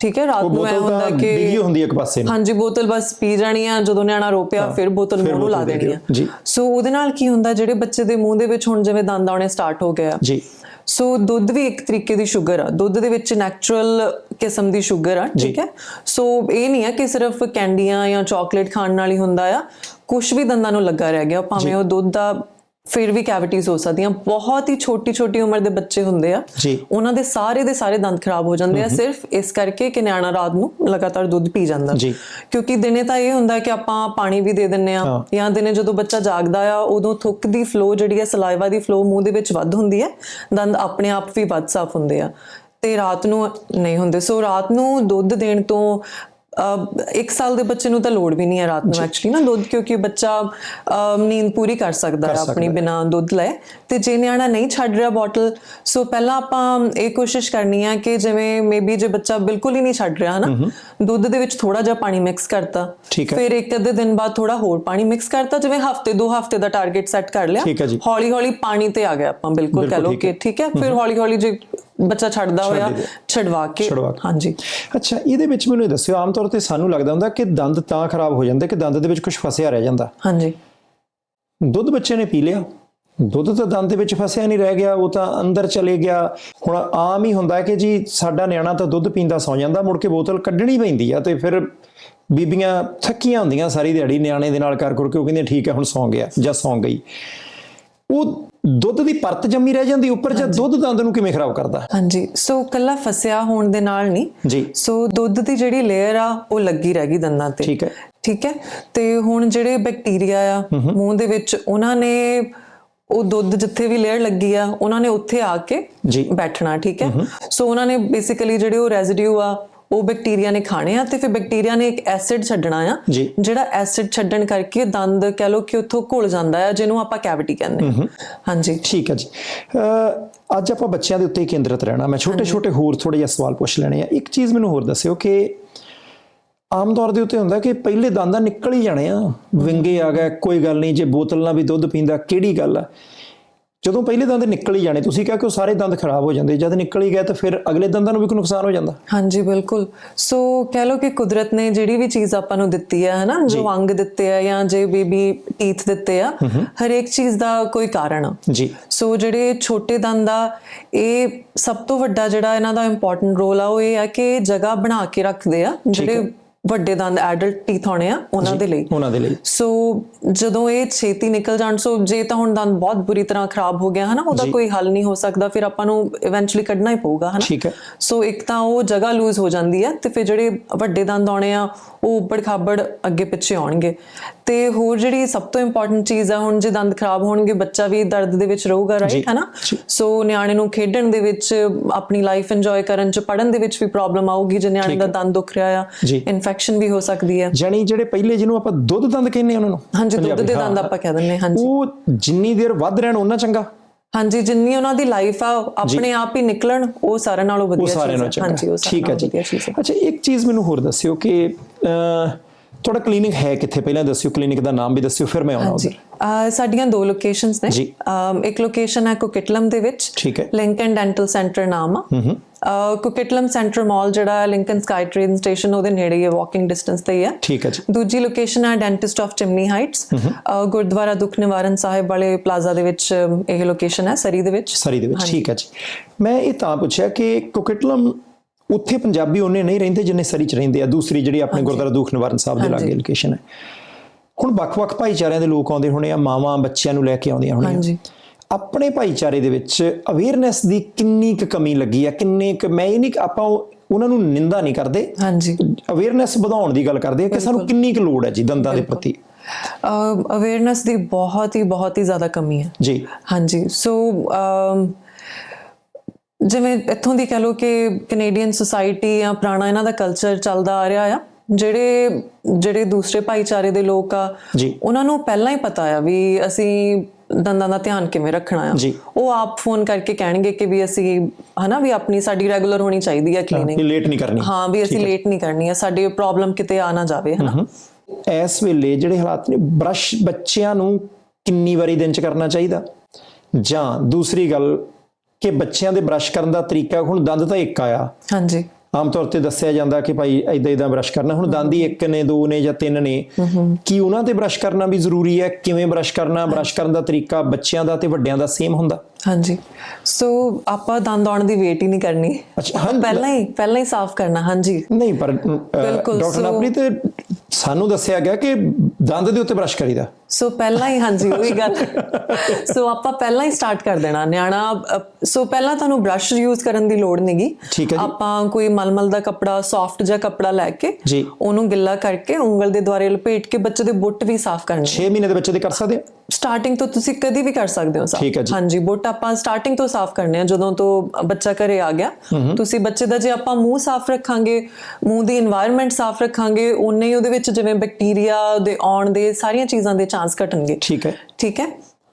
ਠੀਕ ਹੈ? ਰਾਤ ਨੂੰ ਐ ਹੁੰਦਾ ਕਿ ਡਿੱਗੀ ਹੁੰਦੀ ਇੱਕ ਪਾਸੇ ਨੂੰ। ਹਾਂਜੀ ਬੋਤਲ ਬਸ ਪੀ ਜਾਣੀ ਆ ਜਦੋਂ ਨਿਆਣਾ ਰੋਪਿਆ ਫਿਰ ਬੋਤਲ ਮੂੰਹ ਨੂੰ ਲਾ ਦੇਣੀ ਆ। ਸੋ ਉਹਦੇ ਨਾਲ ਕੀ ਹੁੰਦਾ ਜਿਹੜੇ ਬੱਚੇ ਦੇ ਮੂੰਹ ਦੇ ਵਿੱਚ ਹੁਣ ਜਿਵੇਂ ਦੰਦ ਆਉਣੇ ਸਟਾਰਟ ਹੋ ਗਿਆ ਜੀ। ਸੋ ਦੁੱਧ ਵੀ ਇੱਕ ਤਰੀਕੇ ਦੀ ਸ਼ੂਗਰ ਆ। ਦੁੱਧ ਦੇ ਵਿੱਚ ਨੈਚੁਰਲ ਕਿਸਮ ਦੀ ਸ਼ੂਗਰ ਆ ਠੀਕ ਹੈ? ਸੋ ਇਹ ਨਹੀਂ ਆ ਕਿ ਸਿਰਫ ਕੈਂਡੀਆਂ ਜਾਂ ਚਾਕਲੇਟ ਖਾਣ ਨਾਲ ਹੀ ਹੁੰਦਾ ਆ। ਕੁਝ ਵੀ ਦੰਦਾਂ ਨੂੰ ਲੱਗਾ ਰਹਿ ਗਿਆ ਭਾਵੇਂ ਉਹ ਦੁੱਧ ਦਾ ਫਿਰ ਵੀ ਕੈਵਿਟੀਜ਼ ਹੋ ਸਕਦੀਆਂ ਬਹੁਤ ਹੀ ਛੋਟੀ ਛੋਟੀ ਉਮਰ ਦੇ ਬੱਚੇ ਹੁੰਦੇ ਆ। ਉਹਨਾਂ ਦੇ ਸਾਰੇ ਦੇ ਸਾਰੇ ਦੰਦ ਖਰਾਬ ਹੋ ਜਾਂਦੇ ਆ ਸਿਰਫ ਇਸ ਕਰਕੇ ਕਿ ਨਿਆਣਾ ਰਾਤ ਨੂੰ ਲਗਾਤਾਰ ਦੁੱਧ ਪੀ ਜਾਂਦਾ। ਕਿਉਂਕਿ ਦਿਨੇ ਤਾਂ ਇਹ ਹੁੰਦਾ ਕਿ ਆਪਾਂ ਪਾਣੀ ਵੀ ਦੇ ਦਿੰਨੇ ਆ। ਜਾਂ ਦਿਨੇ ਜਦੋਂ ਬੱਚਾ ਜਾਗਦਾ ਆ ਉਦੋਂ ਥੁੱਕ ਦੀ ਫਲੋ ਜਿਹੜੀ ਹੈ ਸਲਾਈਵਾ ਦੀ ਫਲੋ ਮੂੰਹ ਦੇ ਵਿੱਚ ਵੱਧ ਹੁੰਦੀ ਹੈ ਦੰਦ ਆਪਣੇ ਆਪ ਵੀ ਵੱਧ ਸਾਫ਼ ਹੁੰਦੇ ਆ। ਤੇ ਰਾਤ ਨੂੰ ਨਹੀਂ ਹੁੰਦੇ। ਸੋ ਰਾਤ ਨੂੰ ਦੁੱਧ ਦੇਣ ਤੋਂ ਅਹ, ਇੱਕ ਸਾਲ ਦੇ ਬੱਚੇ ਨੂੰ ਤਾਂ ਲੋੜ ਵੀ ਨਹੀਂ ਹੈ ਰਾਤ ਨੂੰ ਐਕਚੁਅਲੀ ਨਾ ਦੁੱਧ ਕਿਉਂਕਿ ਬੱਚਾ ਨੀਂਦ ਪੂਰੀ ਕਰ ਸਕਦਾ ਹੈ ਆਪਣੀ ਬਿਨਾ ਦੁੱਧ ਲਏ। ਤੇ ਜੇ ਨਿਆਣਾ ਨਹੀਂ ਛੱਡ ਰਿਹਾ ਬੋਟਲ ਸੋ ਪਹਿਲਾਂ ਆਪਾਂ ਇਹ ਕੋਸ਼ਿਸ਼ ਕਰਨੀ ਹੈ ਕਿ ਜਿਵੇਂ ਮੇਬੀ ਜੇ ਬੱਚਾ ਬਿਲਕੁਲ ਹੀ ਨਹੀਂ ਛੱਡ ਰਿਹਾ ਹਨਾ ਦੁੱਧ ਦੇ ਵਿੱਚ ਥੋੜਾ ਜਿਹਾ ਪਾਣੀ ਮਿਕਸ ਕਰਤਾ। ਫਿਰ ਇੱਕ ਅੱਧੇ ਦਿਨ ਬਾਅਦ ਥੋੜਾ ਹੋਰ ਪਾਣੀ ਮਿਕਸ ਕਰਤਾ ਜਿਵੇਂ ਹਫ਼ਤੇ ਦੋ ਹਫ਼ਤੇ ਦਾ ਟਾਰਗੇਟ ਸੈੱਟ ਕਰ ਲਿਆ। ਹੌਲੀ ਹੌਲੀ ਪਾਣੀ ਤੇ ਆ ਗਿਆ ਆਪਾਂ ਬਿਲਕੁਲ ਕਹ ਹੈ। ਕਿ ਠੀਕ ਹੈ। ਫਿਰ ਹੌਲੀ ਹੌਲੀ ਜੇ ਬੱਚਾ ਛੱਡਦਾ ਹੋਇਆ। ਛਡਵਾ ਕੇ। ਹਾਂਜੀ। ਅੱਛਾ ਇਹਦੇ ਵਿੱਚ ਮੈਨੂੰ ਇਹ ਦੱਸਿਓ ਆਮ ਤੌਰ ਤੇ ਸਾਨੂੰ ਲੱਗਦਾ ਹੁੰਦਾ ਕਿ ਦੰਦ ਤਾਂ ਖਰਾਬ ਹੋ ਜਾਂਦੇ ਕਿ ਦੰਦ ਦੇ ਵਿੱਚ ਕੁਝ ਫਸਿਆ ਰਹਿ ਜਾਂਦਾ। ਹਾਂਜੀ। ਦੁੱਧ ਬੱਚੇ ਨੇ ਪੀ ਲਿਆ। ਦੁੱਧ ਤਾਂ ਦੰਦ ਦੇ ਵਿੱਚ ਫਸਿਆ ਨਹੀਂ ਰਹਿ ਗਿਆ ਉਹ ਤਾਂ ਅੰਦਰ ਚਲੇ ਗਿਆ। ਹੁਣ ਆਮ ਹੀ ਹੁੰਦਾ ਕਿ ਜੀ ਸਾਡਾ ਨਿਆਣਾ ਤਾਂ ਦੁੱਧ ਪੀਂਦਾ ਸੌ ਜਾਂਦਾ ਮੁੜ ਕੇ ਬੋਤਲ ਕੱਢਣੀ ਪੈਂਦੀ ਆ ਤੇ ਫਿਰ ਬੀਬੀਆਂ ਥੱਕੀਆਂ ਹੁੰਦੀਆਂ ਸਾਰੀ ਦਿਹਾੜੀ ਨਿਆਣੇ ਦੇ ਨਾਲ ਕਰ ਕਰ ਕੇ ਉਹ ਕਹਿੰਦੇ ਠੀਕ ਹੈ ਹੁਣ ਸੌਂ ਗਿਆ ਜਾਂ ਸੌਂ ਗਈ। ਉਹ ਦੁੱਧ ਦੀ ਪਰਤ ਜੰਮੀ ਰਹਿ ਜਾਂਦੀ ਉੱਪਰ ਜਾਂ ਦੁੱਧ ਦੰਦ ਨੂੰ ਕਿਵੇਂ ਖਰਾਬ ਕਰਦਾ? ਹਾਂਜੀ ਸੋ ਕੱਲਾ ਫਸਿਆ ਹੋਣ ਦੇ ਨਾਲ ਨਹੀਂ। ਜੀ। ਸੋ ਦੁੱਧ ਦੀ ਜਿਹੜੀ ਲੇਅਰ ਆ ਉਹ ਲੱਗੀ ਰਹਿ ਗਈ ਦੰਦਾਂ ਤੇ। ਠੀਕ ਹੈ। ਠੀਕ ਹੈ? ਤੇ ਹੁਣ ਜਿਹੜੇ ਬੈਕਟੀਰੀਆ ਆ ਮੂੰਹ ਦੇ ਵਿੱਚ ਉਹਨਾਂ ਨੇ ਉਹ ਦੁੱਧ ਜਿੱਥੇ ਵੀ ਲੇਅਰ ਲੱਗੀ ਆ ਉਹਨਾਂ ਨੇ ਉੱਥੇ ਆ ਕੇ ਬੈਠਣਾ ਠੀਕ ਹੈ? ਸੋ ਉਹਨਾਂ ਨੇ ਬੇਸਿਕਲੀ ਜਿਹੜੇ ਉਹ ਰੈਜ਼ਿਡਿਊ ਆ ਉਹ ਬੈਕਟੀਰੀਆ ਨੇ ਖਾਣੇ ਆ ਤੇ ਫਿਰ ਬੈਕਟੀਰੀਆ ਨੇ ਇੱਕ ਐਸਿਡ ਛੱਡਣਾ ਆ। ਜਿਹੜਾ ਐਸਿਡ ਛੱਡਣ ਕਰਕੇ ਦੰਦ ਕਹ ਲੋ ਕਿ ਉੱਥੋਂ ਘੁਲ ਜਾਂਦਾ ਆ ਜਿਹਨੂੰ ਆਪਾਂ ਕੈਵਿਟੀ ਕਹਿੰਦੇ ਹਾਂਜੀ। ਠੀਕ ਹੈ ਜੀ। ਅੱਜ ਆਪਾਂ ਬੱਚਿਆਂ ਦੇ ਉੱਤੇ ਹੀ ਕੇਂਦਰਿਤ ਰਹਿਣਾ। ਮੈਂ ਛੋਟੇ ਛੋਟੇ ਹੋਰ ਥੋੜੇ ਜਿਹਾ ਸਵਾਲ ਪੁੱਛ ਲੈਣੇ ਆ। ਇੱਕ ਚੀਜ਼ ਮੈਨੂੰ ਹੋਰ ਦੱਸਿਓ ਕਿ ਆਮ ਤੌਰ ਦੇ ਉੱਤੇ ਹੁੰਦਾ ਕਿ ਪਹਿਲੇ ਦੰਦਾਂ ਨਿਕਲ ਹੀ ਜਾਣੇ ਆ। ਵਿੰਗੇ ਆ ਗਏ ਕੋਈ ਗੱਲ ਨਹੀਂ ਜੇ ਬੋਤਲ ਨਾਲ ਵੀ ਦੁੱਧ ਪੀਂਦਾ ਕਿਹੜੀ ਗੱਲ ਆ? ਜਦੋਂ ਪਹਿਲੇ ਦੰਦ ਨਿਕਲ ਹੀ ਜਾਣੇ ਤੁਸੀਂ ਕਿਹਾ ਕਿ ਉਹ ਸਾਰੇ ਦੰਦ ਖਰਾਬ ਹੋ ਜਾਂਦੇ ਜਦ ਨਿਕਲ ਹੀ ਗਏ ਤਾਂ ਫਿਰ ਅਗਲੇ ਦੰਦਾਂ ਨੂੰ ਵੀ ਕੋਈ ਨੁਕਸਾਨ ਹੋ ਜਾਂਦਾ। ਹਾਂਜੀ ਬਿਲਕੁਲ। ਸੋ ਕਹਿ ਲੋ ਕਿ ਕੁਦਰਤ ਨੇ ਜਿਹੜੀ ਵੀ ਚੀਜ਼ ਆਪਾਂ ਨੂੰ ਦਿੱਤੀ ਹੈ ਹਨਾ ਜੋ ਅੰਗ ਦਿੱਤੇ ਆ ਜਾਂ ਜੇ ਬੇਬੀ ਟੀਥ ਦਿੱਤੇ ਆ ਹਰੇਕ ਚੀਜ਼ ਦਾ ਕੋਈ ਕਾਰਨ ਆ। ਜੀ। ਸੋ ਜਿਹੜੇ ਛੋਟੇ ਦੰਦ ਆ ਇਹ ਸਭ ਤੋਂ ਵੱਡਾ ਜਿਹੜਾ ਇਹਨਾਂ ਦਾ ਇੰਪੋਰਟੈਂਟ ਰੋਲ ਆ ਉਹ ਇਹ ਆ ਕਿ ਜਗ੍ਹਾ ਬਣਾ ਕੇ ਰੱਖਦੇ ਆ ਜਿਹੜੇ ਵੱਡੇ ਦੰਦ ਐਡਲਟ ਟੀਥ ਹੋਣੇ ਆ ਉਹਨਾਂ ਦੇ ਲਈ। ਉਹਨਾਂ ਦੇ ਲਈ। ਸੋ ਜਦੋਂ ਇਹ ਛੇਤੀ ਨਿਕਲ ਜਾਣ ਸੋ ਜੇ ਤਾਂ ਹੁਣ ਦੰਦ ਬਹੁਤ ਬੁਰੀ ਤਰ੍ਹਾਂ ਖਰਾਬ ਹੋ ਗਿਆ ਹਨਾ ਉਹਦਾ ਕੋਈ ਹੱਲ ਨਹੀਂ ਹੋ ਸਕਦਾ ਫਿਰ ਆਪਾਂ ਨੂੰ ਇਵੈਂਚੁਅਲੀ ਕੱਢਣਾ ਹੀ ਪਊਗਾ ਹਨਾ। ਠੀਕ ਹੈ। ਸੋ ਇੱਕ ਤਾਂ ਉਹ ਜਗ੍ਹਾ ਲੂਜ਼ ਹੋ ਜਾਂਦੀ ਹੈ ਤੇ ਫਿਰ ਜਿਹੜੇ ਵੱਡੇ ਦੰਦ ਆਉਣੇ ਆ ਉਹ ਉੱਪੜ ਖਾਬੜ ਅੱਗੇ ਪਿੱਛੇ ਆਉਣਗੇ। ਤੇ ਹੋਰ ਜਿਹੜੀ ਸਭ ਤੋਂ ਇੰਪੋਰਟੈਂਟ ਚੀਜ਼ ਆ ਹੁਣ ਜੇ ਦੰਦ ਖਰਾਬ ਹੋਣਗੇ ਬੱਚਾ ਵੀ ਦਰਦ ਦੇ ਵਿੱਚ ਰਹੂਗਾ ਰਾਈਟ ਹੈਨਾ? ਸੋ ਨਿਆਣੇ ਨੂੰ ਖੇਡਣ ਦੇ ਵਿੱਚ ਆਪਣੀ ਲਾਈਫ ਇੰਜੋਏ ਕਰਨ ਚ ਪੜਨ ਦੇ ਵਿੱਚ ਵੀ ਪ੍ਰੋਬਲਮ ਆਊਗੀ ਜੇ ਨਿਆਣੇ ਦਾ ਦੰਦ ਦੁਖ ਰਿਹਾ ਆ। ਜੀ। ਇਨਫੈਕਸ਼ਨ ਵੀ ਹੋ ਸਕਦੀ ਹੈ। ਜਾਣੀ ਜਿਹੜੇ ਪਹਿਲੇ ਜਿਹਨੂੰ ਆਪਾਂ ਦੁੱਧ ਦੰਦ ਕਹਿੰਦੇ ਆ ਉਹਨਾਂ ਨੂੰ ਹਾਂਜੀ ਦੁੱਧ ਦੇ। ਦੰਦ ਆਪਾਂ ਕਹਿ ਦਿੰਦੇ ਹਾਂਜੀ। ਉਹ ਜਿੰਨੀ ਦੇਰ ਵੱਧ ਰਹਿਣ ਉਹਨਾਂ ਚੰਗਾ। ਹਾਂਜੀ ਜਿੰਨੀ ਉਹਨਾਂ ਦੀ ਲਾਈਫ ਆ ਆਪਣੇ ਆਪ ਹੀ ਨਿਕਲਣ ਉਹ ਸਾਰਿਆਂ ਨਾਲੋਂ ਵਧੀਆ ਚੀਜ਼ ਹੈ ਨਾਲੋਂ ਹਾਂਜੀ ਉਹ ਸਾਰਿਆਂ ਠੀਕ ਹੈ ਨਾਲੋਂ ਜੀ। ਅੱਛਾ ਇੱਕ ਚੀਜ਼ ਮੈਨੂੰ ਹੋਰ ਦੱਸਿਓ ਕਿ ਤੁਹਾਡਾ ਕਲੀਨਿਕ ਹੈ ਕਿੱਥੇ? ਪਹਿਲਾਂ ਦੱਸਿਓ ਕਲੀਨਿਕ ਦਾ ਨਾਮ ਵੀ ਦੱਸਿਓ ਫਿਰ ਮੈਂ ਆਉਣਾ ਉਧਰ। ਸਾਡੀਆਂ ਦੋ ਲੋਕੇਸ਼ਨਸ ਨੇ। ਇੱਕ ਲੋਕੇਸ਼ਨ ਹੈ ਕੋਕਿਟਲਮ ਦੇ ਵਿੱਚ। ਠੀਕ ਹੈ। ਲਿੰਕਨ ਡੈਂਟਲ ਸੈਂਟਰ ਨਾਮ ਆ। ਕੋਕਿਟਲਮ ਸੈਂਟਰ ਮਾਲ ਜਿਹੜਾ ਲਿੰਕਨ ਸਕਾਈ ਟ੍ਰੇਨ ਸਟੇਸ਼ਨ ਉਹਦੇ ਨੇੜੇ ਹੀ ਹੈ ਵਾਕਿੰਗ ਡਿਸਟੈਂਸ ਤੇ ਹੀ ਹੈ। ਠੀਕ ਹੈ ਜੀ। ਦੂਜੀ ਲੋਕੇਸ਼ਨ ਹੈ dentist of Chimney Heights Gurdwara Dukh Nivaran Sahib ਵਾਲੇ ਪਲਾਜ਼ਾ ਦੇ ਵਿੱਚ ਇਹ ਲੋਕੇਸ਼ਨ ਹੈ ਸਰੀ ਦੇ ਵਿੱਚ। ਸਰੀ ਦੇ ਵਿੱਚ। ਠੀਕ ਹੈ ਜੀ। ਮੈਂ ਇਹ ਤਾਂ ਪੁੱਛਿਆ ਕਿ ਕੋਕਿਟਲਮ ਉੱਥੇ ਪੰਜਾਬੀ ਉਹਨੇ ਨਹੀਂ ਰਹਿੰਦੇ ਜਿੰਨੇ ਸਰੀ ਚ ਰਹਿੰਦੇ ਆ। ਦੂਸਰੀ ਜਿਹੜੀ ਆਪਣੇ ਗੁਰਦੁਆਰਾ ਦੂਖ ਨਿਵਾਰਨ ਸਾਹਿਬ ਦੇ ਲਾਗੇ ਲੋਕੇਸ਼ਨ ਹੈ। ਹੁਣ ਵੱਖ-ਵੱਖ ਭਾਈਚਾਰਿਆਂ ਦੇ ਲੋਕ ਆਉਂਦੇ ਹੋਣੇ ਆ ਮਾਵਾਂ ਬੱਚਿਆਂ ਨੂੰ ਲੈ ਕੇ ਆਉਂਦੀਆਂ ਹੋਣੀਆਂ। ਹਾਂਜੀ। ਆਪਣੇ ਭਾਈਚਾਰੇ ਦੇ ਵਿੱਚ ਅਵੇਅਰਨੈਸ ਦੀ ਕਿੰਨੀ ਕੁ ਕਮੀ ਲੱਗੀ ਆ ਕਿੰਨੇ ਕੁ ਮੈਂ ਇਹ ਨਹੀਂ ਕਿ ਆਪਾਂ ਉਹ- ਉਹਨਾਂ ਨੂੰ ਨਿੰਦਾ ਨਹੀਂ ਕਰਦੇ। ਹਾਂਜੀ। ਅਵੇਅਰਨੈਸ ਵਧਾਉਣ ਦੀ ਗੱਲ ਕਰਦੇ ਆ ਕਿ ਸਾਨੂੰ ਕਿੰਨੀ ਕੁ ਲੋੜ ਹੈ ਜੀ ਦੰਦਾਂ ਦੇ ਪ੍ਰਤੀ? ਅਵੇਅਰਨੈਸ ਦੀ ਬਹੁਤ ਹੀ ਬਹੁਤ ਹੀ ਜ਼ਿਆਦਾ ਕਮੀ ਹੈ। ਜੀ। ਹਾਂਜੀ। ਸੋ ਜਿਵੇਂ ਇੱਥੋਂ ਦੀ ਕਹ ਲੋ ਕਿ ਕੈਨੇਡੀਅਨ ਸੁਸਾਇਟੀ ਜਾਂ ਪੁਰਾਣਾ ਇਹਨਾਂ ਦਾ ਕਲਚਰ ਚੱਲਦਾ ਆ ਰਿਹਾ ਆ ਜਿਹੜੇ ਜਿਹੜੇ ਦੂਸਰੇ ਭਾਈਚਾਰੇ ਦੇ ਲੋਕ ਆ। ਉਹਨਾਂ ਨੂੰ ਪਹਿਲਾਂ ਹੀ ਪਤਾ ਆ ਵੀ ਅਸੀਂ ਦੰਦਾਂ ਦਾ ਧਿਆਨ ਕਿਵੇਂ ਰੱਖਣਾ ਆ। ਉਹ ਆਪ ਫੋਨ ਕਰਕੇ ਕਹਿਣਗੇ ਕਿ ਵੀ ਅਸੀਂ ਹਨਾ ਵੀ ਆਪਣੀ ਸਾਡੀ ਰੈਗੂਲਰ ਹੋਣੀ ਚਾਹੀਦੀ ਕਲੀਨਿਕ ਇਹ ਲੇਟ ਨਹੀਂ ਕਰਨੀ। ਹਾਂ ਵੀ ਅਸੀਂ ਲੇਟ ਨਹੀਂ ਕਰਨੀ ਹੈ ਸਾਡੀ ਪ੍ਰੋਬਲਮ ਕਿਤੇ ਆ ਨਾ ਜਾਵੇ ਹਨਾ। ਇਸ ਵੇਲੇ ਜਿਹੜੇ ਹਾਲਾਤ ਨੇ ਬ੍ਰਸ਼ ਬੱਚਿਆਂ ਨੂੰ ਕਿੰਨੀ ਵਾਰੀ ਦਿਨ ਚ ਕਰਨਾ ਚਾਹੀਦਾ? ਜਾਂ ਦੂਸਰੀ ਗੱਲ ਕਿ ਬੱਚਿਆਂ ਦੇ ਬ੍ਰਸ਼ ਕਰਨ ਦਾ ਤਰੀਕਾ ਹੁਣ ਦੰਦ ਤਾਂ ਇੱਕ ਆਇਆ। ਹਾਂਜੀ। ਆਮ ਤੌਰ ਤੇ ਦੱਸਿਆ ਜਾਂਦਾ ਕਿ ਭਾਈ ਇਦਾਂ ਇਦਾਂ ਬ੍ਰਸ਼ ਕਰਨਾ। ਹੁਣ ਦੰਦ ਹੀ ਇੱਕ ਨੇ ਦੋ ਨੇ ਜਾਂ ਤਿੰਨ ਨੇ। ਕੀ ਉਹਨਾਂ ਤੇ ਬ੍ਰਸ਼ ਕਰਨਾ ਵੀ ਜ਼ਰੂਰੀ ਹੈ? ਕਿਵੇਂ ਬ੍ਰਸ਼ ਕਰਨਾ? ਬ੍ਰਸ਼ ਕਰਨ ਦਾ ਤਰੀਕਾ ਬੱਚਿਆਂ ਦਾ ਤੇ ਵੱਡਿਆਂ ਦਾ ਸੇਮ ਹੁੰਦਾ? ਹਾਂਜੀ। ਸੋ ਆਪਾਂ ਦੰਦ ਆਉਣ ਦੀ ਵੇਟ ਹੀ ਨਹੀਂ ਕਰਨੀ। ਅੱਛਾ ਪਹਿਲਾਂ ਹੀ ਪਹਿਲਾਂ ਹੀ ਸਾਫ਼ ਕਰਨਾ ਹਾਂਜੀ। ਨਹੀਂ ਪਰ ਡਾਕਟਰ ਨਾਪਰੀ ਤੇ ਸਾਨੂੰ ਦੱਸਿਆ ਗਿਆ ਕਿ ਦੰਦ ਦੇ ਉੱਤੇ ਬ੍ਰਸ਼ ਕਰੀਦਾ। ਸੋ ਪਹਿਲਾਂ ਹੀ ਹਾਂਜੀ ਉਹੀ ਗੱਲ। (laughs) ਸੋ ਆਪਾਂ ਪਹਿਲਾਂ ਹੀ ਸਟਾਰਟ ਕਰ ਦੇਣਾ ਨਿਆਣਾ ਸੋ ਪਹਿਲਾਂ ਤੁਹਾਨੂੰ ਬ੍ਰਸ਼ ਯੂਜ਼ ਕਰਨ ਦੀ ਲੋੜ ਨਹੀਂਗੀ ਠੀਕ ਹੈ ਜੀ। ਆਪਾਂ ਕੋਈ ਮਲਮਲ ਦਾ ਕੱਪੜਾ ਸੌਫਟ ਜਿਹਾ ਕੱਪੜਾ ਲੈ ਕੇ ਜੀ। ਉਹਨੂੰ ਗਿੱਲਾ ਕਰਕੇ ਉਂਗਲ ਦੇ ਦੁਆਰੇ ਲਪੇਟ ਕੇ ਬੱਚੇ ਦੇ ਬੁੱਟ ਵੀ ਸਾਫ਼ ਕਰਨੇ। 6 ਮਹੀਨੇ ਦੇ ਬੱਚੇ ਦੇ ਕਰ ਸਕਦੇ ਆ? ਸਟਾਰਟਿੰਗ ਤੋਂ ਤੁਸੀਂ ਕਦੀ ਵੀ ਕਰ ਸਕਦੇ ਹੋ ਸਾਫ਼। ਹਾਂਜੀ ਬੁੱਟ ਆਪਾਂ ਸਟਾਰਟਿੰਗ ਤੋਂ ਸਾਫ਼ ਕਰਨੇ ਆ ਜਦੋਂ ਤੋਂ ਬੱਚਾ ਘਰੇ ਆ ਗਿਆ। ਤੁਸੀਂ ਬੱਚੇ ਦਾ ਜੇ ਆਪਾਂ ਮੂੰਹ ਸਾਫ਼ ਰੱਖਾਂਗੇ ਮੂੰਹ ਦੀ এনवायरमेंट ਸਾਫ਼ ਰੱਖਾਂਗੇ ਉਨੇ ਹੀ ਉਹਦੇ ਵਿੱਚ ਜਿਵੇਂ ਬੈਕਟੀਰੀਆ ਦੇ ਆਉਣ ਦੇ ਸਾਰੀਆਂ ਚੀਜ਼ਾਂ ਦੇ ਚਾਂਸ ਘਟਣਗੇ। ਠੀਕ ਹੈ। ਠੀਕ ਹੈ?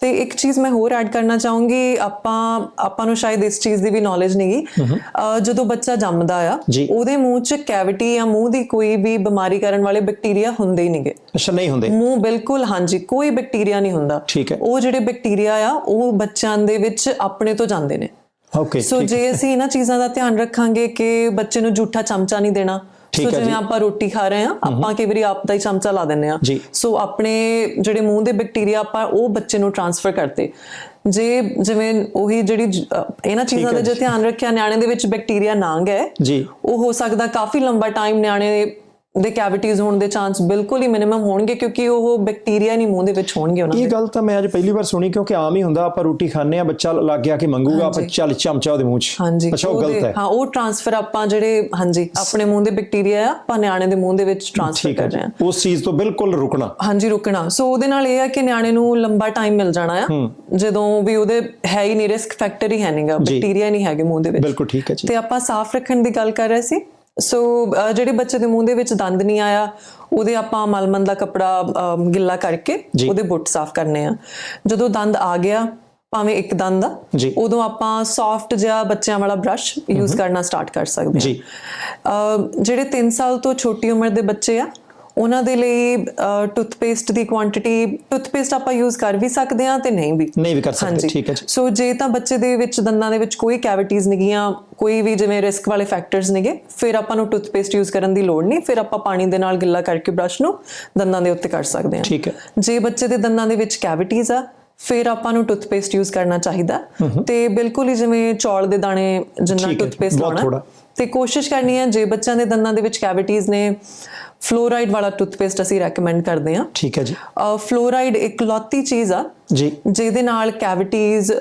ਤੇ ਇੱਕ ਚੀਜ਼ ਮੈਂ ਹੋਰ ਐਡ ਕਰਨਾ ਚਾਹੂੰਗੀ ਆਪਾਂ ਆਪਾਂ ਨੂੰ ਸ਼ਾਇਦ ਇਸ ਚੀਜ਼ ਦੀ ਵੀ ਨੌਲੇਜ ਨਹੀਂਗੀ ਜਦੋਂ ਬੱਚਾ ਜੰਮਦਾ ਆ। ਉਹਦੇ ਮੂੰਹ 'ਚ ਕੈਵਿਟੀ ਜਾਂ ਮੂੰਹ ਦੀ ਕੋਈ ਵੀ ਬਿਮਾਰੀ ਕਰਨ ਵਾਲੇ ਬੈਕਟੀਰੀਆ ਹੁੰਦੇ ਹੀ ਨਹੀਂਗੇ। ਅੱਛਾ ਨਹੀਂ ਹੁੰਦੇ। ਮੂੰਹ ਬਿਲਕੁਲ ਹਾਂਜੀ ਕੋਈ ਬੈਕਟੀਰੀਆ ਨਹੀਂ ਹੁੰਦਾ। ਠੀਕ ਹੈ। ਉਹ ਜਿਹੜੇ ਬੈਕਟੀਰੀਆ ਆ ਉਹ ਬੱਚਿਆਂ ਦੇ ਵਿੱਚ ਆਪਣੇ ਤੋਂ ਜਾਂਦੇ ਨੇ। ਓਕੇ ਸੋ ਜੇ ਅਸੀਂ ਇਹਨਾਂ ਚੀਜ਼ਾਂ ਦਾ ਧਿਆਨ ਰੱਖਾਂਗੇ ਕਿ ਬੱਚੇ ਨੂੰ ਝੂਠਾ ਚਮਚਾ ਨਹੀਂ ਦੇਣਾ ਸੋ ਹੈ ਜਿਵੇਂ। ਆਪਾਂ ਰੋਟੀ ਖਾ ਰਹੇ ਆ ਆਪਾਂ ਕਈ ਵਾਰੀ ਆਪ ਦਾ ਹੀ ਚਮਚਾ ਲਾ ਦਿੰਨੇ ਆ। ਸੋ ਆਪਣੇ ਜਿਹੜੇ ਮੂੰਹ ਦੇ ਬੈਕਟੀਰੀਆ ਆਪਾਂ ਉਹ ਬੱਚੇ ਨੂੰ ਟ੍ਰਾਂਸਫਰ ਕਰਤੇ ਜੇ ਜਿਵੇਂ ਉਹੀ ਜਿਹੜੀ ਇਹਨਾਂ ਚੀਜ਼ਾਂ ਹੈ ਦਾ ਜੇ। ਧਿਆਨ ਰੱਖਿਆ ਨਿਆਣੇ ਦੇ ਵਿੱਚ ਬੈਕਟੀਰੀਆ ਨਾ ਗਏ ਜੀ। ਉਹ ਹੋ ਸਕਦਾ ਕਾਫੀ ਲੰਬਾ ਟਾਈਮ ਨਿਆਣੇ ਦੇ ਕੈਵਿਟੀਜ਼ ਹੋਣ ਦੇ ਚਾਂਸ ਬਿਲਕੁਲ ਹੀ ਮਿਨੀਮਮ ਹੋਣਗੇ ਕਿਉਂਕਿ ਉਹ ਬੈਕਟੀਰੀਆ ਨਹੀਂ ਮੂੰਹ ਦੇ ਵਿੱਚ ਹੋਣਗੇ ਉਹਨਾਂ ਇਹ ਦੇ। ਗੱਲ ਤਾਂ ਮੈਂ ਅੱਜ ਪਹਿਲੀ ਵਾਰ ਸੁਣੀ ਕਿਉਂਕਿ ਆਮ ਹੀ ਹੁੰਦਾ ਆਪਾਂ ਰੋਟੀ ਖਾਂਦੇ ਆ ਬੱਚਾ ਲੱਗ ਗਿਆ ਕਿ ਮੰਗੂਗਾ ਆਪਾਂ ਚੱਲ ਚਮਚਾ ਉਹਦੇ ਮੂੰਹ 'ਚ। ਹਾਂਜੀ। ਅੱਛਾ ਉਹ ਗਲਤ ਹੈ। ਹਾਂ ਉਹ ਟ੍ਰਾਂਸਫਰ ਆਪਾਂ ਜਿਹੜੇ ਹਾਂਜੀ ਆਪਣੇ ਮੂੰਹ ਦੇ ਬੈਕਟੀਰੀਆ ਆ ਆਪਾਂ ਨਿਆਣੇ ਦੇ ਮੂੰਹ ਦੇ ਵਿੱਚ ਟ੍ਰਾਂਸਫਰ ਹੈ ਕਰ ਰਹੇ ਹਾਂ। ਉਸ ਚੀਜ਼ ਤੋਂ ਬਿਲਕੁਲ ਰੁਕਣਾ। ਹਾਂਜੀ ਰੁਕਣਾ। ਸੋ ਉਹਦੇ ਨਾਲ ਇਹ ਆ ਕਿ ਨਿਆਣੇ ਨੂੰ ਲੰਬਾ ਟਾਈਮ ਮਿਲ ਜਾਣਾ ਆ। ਜਦੋਂ ਵੀ ਉਹਦੇ ਹੈ ਹੀ ਨਹੀਂ ਰਿਸਕ ਫੈਕਟਰ ਹੀ ਹੈ ਨਹੀਂਗਾ ਬੈਕਟੀਰੀਆ ਨਹੀਂ ਹੈਗੇ ਮੂੰਹ ਦੇ ਵਿੱਚ। ਬਿਲਕੁਲ ਠੀਕ ਹੈ ਜੀ। ਤੇ ਆਪਾਂ ਸਾਫ਼ ਰੱਖਣ ਦੀ ਗੱਲ ਕਰ ਰਹੇ ਸੀ। ਸੋ ਜਿਹੜੇ ਬੱਚੇ ਦੇ ਮੂੰਹ ਦੇ ਵਿੱਚ ਦੰਦ ਨਹੀਂ ਆਇਆ ਉਹਦੇ ਆਪਾਂ ਮਲਮਲ ਦਾ ਕਪੜਾ ਗਿੱਲਾ ਕਰਕੇ। ਉਹਦੇ ਬੁੱਟ ਸਾਫ਼ ਕਰਨੇ ਆ ਜਦੋਂ ਦੰਦ ਆ ਗਿਆ ਭਾਵੇਂ ਇੱਕ ਦੰਦ ਜੀ। ਉਦੋਂ ਆਪਾਂ ਸੌਫਟ ਜਿਹਾ ਬੱਚਿਆਂ ਵਾਲਾ ਬ੍ਰਸ਼ ਯੂਜ਼ ਕਰਨਾ ਸਟਾਰਟ ਕਰ ਸਕਦੇ ਹਾਂ ਜੀ। ਜਿਹੜੇ 3 ਸਾਲ ਤੋਂ ਛੋਟੀ ਉਮਰ ਦੇ ਬੱਚੇ ਆ ਉਹਨਾਂ ਦੇ ਲਈ ਟੂਥਪੇਸਟ ਦੀ ਕੁਆਂਟੀਟੀ ਟੂਥਪੇਸਟ ਆਪਾਂ ਯੂਜ਼ ਕਰ ਵੀ ਸਕਦੇ ਆ ਤੇ ਨਹੀਂ ਵੀ। ਨਹੀਂ ਵੀ ਕਰ ਸਕਦੇ। ਠੀਕ ਹੈ ਜੀ। ਸੋ ਜੇ ਤਾਂ ਬੱਚੇ ਦੇ ਵਿੱਚ ਦੰਦਾਂ ਦੇ ਵਿੱਚ ਕੋਈ ਕੈਵਿਟੀਜ਼ ਨਹੀਂਆਂ ਕੋਈ ਵੀ ਜਿਵੇਂ ਰਿਸਕ ਵਾਲੇ ਫੈਕਟਰਸ ਨੇਗੇ ਫਿਰ ਆਪਾਂ ਨੂੰ ਟੂਥਪੇਸਟ ਯੂਜ਼ ਕਰਨ ਦੀ ਲੋੜ ਨਹੀਂ। ਫਿਰ ਆਪਾਂ ਪਾਣੀ ਦੇ ਨਾਲ ਗਿੱਲਾ ਕਰਕੇ ਬ੍ਰਸ਼ ਨੂੰ ਦੰਦਾਂ ਦੇ ਉੱਤੇ ਕਰ ਸਕਦੇ ਹਾਂ। ਠੀਕ ਹੈ। ਜੇ ਬੱਚੇ ਦੇ ਦੰਦਾਂ ਦੇ ਵਿੱਚ ਕੈਵਿਟੀਜ਼ ਆ ਫਿਰ ਆਪਾਂ ਨੂੰ ਟੂਥਪੇਸਟ ਯੂਜ਼ ਕਰਨਾ ਚਾਹੀਦਾ। ਤੇ ਬਿਲਕੁਲ ਹੀ ਜਿਵੇਂ ਚੌਲ ਦੇ ਦਾਣੇ ਜਿੰਨਾ ਹੈ, ਟੂਥਪੇਸਟ ਲਾਉਣਾ। ਤੇ ਕੋਸ਼ਿਸ਼ ਕਰਨੀ ਹੈ ਜੇ ਬੱਚਿਆਂ ਦੇ ਦੰਦਾਂ ਦੇ ਵਿੱਚ ਕੈਵਿਟੀਜ਼ ਨੇ ਫਲੋਰਾਈਡ ਵਾਲਾ ਟੂਥਪੇਸਟ ਅਸੀਂ ਰეკਮੈਂਡ ਕਰਦੇ ਹਾਂ। ਠੀਕ ਹੈ ਜੀ। ਫਲੋਰਾਈਡ ਇੱਕ ਲੌਤੀ ਚੀਜ਼ ਆ। ਜੀ। ਜਿਹਦੇ ਨਾਲ ਕੈਵਿਟੀਜ਼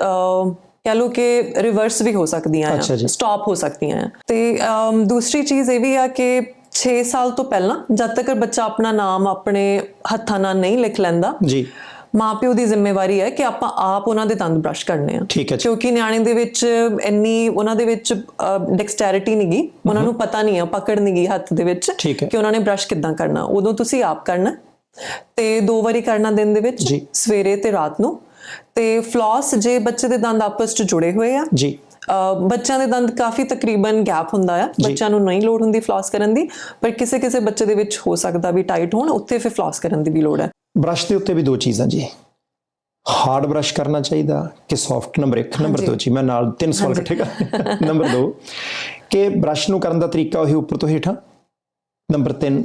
ਕਹ ਲੋ ਕਿ ਰਿਵਰਸ ਵੀ ਹੋ ਸਕਦੀਆਂ। ਆ ਸਟਾਪ ਹੋ ਸਕਦੀਆਂ ਆ। ਤੇ ਦੂਸਰੀ ਚੀਜ਼ ਇਹ ਵੀ ਆ ਕਿ 6 ਸਾਲ ਤੋਂ ਪਹਿਲਾਂ ਜਦ ਤੱਕ ਬੱਚਾ ਆਪਣਾ ਨਾਮ ਆਪਣੇ ਹੱਥਾਂ ਨਾਲ ਨਹੀਂ ਲਿਖ ਲੈਂਦਾ ਜੀ। ਮਾਪਿਓ ਦੀ ਜ਼ਿੰਮੇਵਾਰੀ ਹੈ ਕਿ ਆਪਾਂ ਆਪ ਉਹਨਾਂ ਦੇ ਦੰਦ ਬ੍ਰਸ਼ ਕਰਨੇ ਆ। ਠੀਕ ਹੈ ਕਿਉਂਕਿ ਨਿਆਣੇ ਦੇ ਵਿੱਚ ਇੰਨੀ ਉਹਨਾਂ ਦੇ ਵਿੱਚ ਡੈਕਸਟੈਰਿਟੀ ਨਹੀਂ ਨਹੀਂਗੀ ਉਹਨਾਂ ਨੂੰ ਪਤਾ ਨਹੀਂ ਆ ਪਕੜ ਨਹੀਂ ਗਈ ਹੱਥ ਦੇ ਵਿੱਚ ਕਿ ਉਹਨਾਂ ਨੇ ਬ੍ਰਸ਼ ਕਿੱਦਾਂ ਕਰਨਾ। ਉਦੋਂ ਤੁਸੀਂ ਆਪ ਕਰਨਾ। ਤੇ ਦੋ ਵਾਰੀ ਕਰਨਾ ਦਿਨ ਦੇ ਵਿੱਚ ਸਵੇਰੇ ਤੇ ਰਾਤ ਨੂੰ। ਤੇ ਫਲੋਸ ਜੇ ਬੱਚੇ ਦੇ ਦੰਦ ਆਪਸ ਵਿੱਚ ਜੁੜੇ ਹੋਏ ਆ ਜੀ। ਬੱਚਿਆਂ ਦੇ ਦੰਦ ਕਾਫੀ ਤਕਰੀਬਨ ਗੈਪ ਹੁੰਦਾ ਆ। ਬੱਚਿਆਂ ਨੂੰ ਨਹੀਂ ਲੋੜ ਹੁੰਦੀ ਫਲੋਸ ਕਰਨ ਦੀ ਪਰ ਕਿਸੇ ਕਿਸੇ ਬੱਚੇ ਦੇ ਵਿੱਚ ਹੋ ਸਕਦਾ ਵੀ ਟਾਈਟ ਹੋਣ ਉੱਥੇ ਫਿਰ ਫਲੋਸ ਕਰਨ ਦੀ ਵੀ ਲੋੜ ਹੈ। ਬ੍ਰਸ਼ ਦੇ ਉੱਤੇ ਵੀ ਦੋ ਚੀਜ਼ਾਂ ਜੀ। ਹਾਰਡ ਬ੍ਰਸ਼ ਕਰਨਾ ਚਾਹੀਦਾ ਕਿ ਸੌਫਟ ਨੰਬਰ 1 ਨੰਬਰ 2 ਜੀ। ਮੈਂ ਨਾਲ ਤਿੰਨ ਸਵਾਲ ਇਕੱਠੇ ਕਰ ਨੰਬਰ 2 ਕਿ ਬ੍ਰਸ਼ ਨੂੰ ਕਰਨ ਦਾ ਤਰੀਕਾ ਉਹੀ ਉੱਪਰ ਤੋਂ ਹੇਠਾਂ। ਨੰਬਰ 3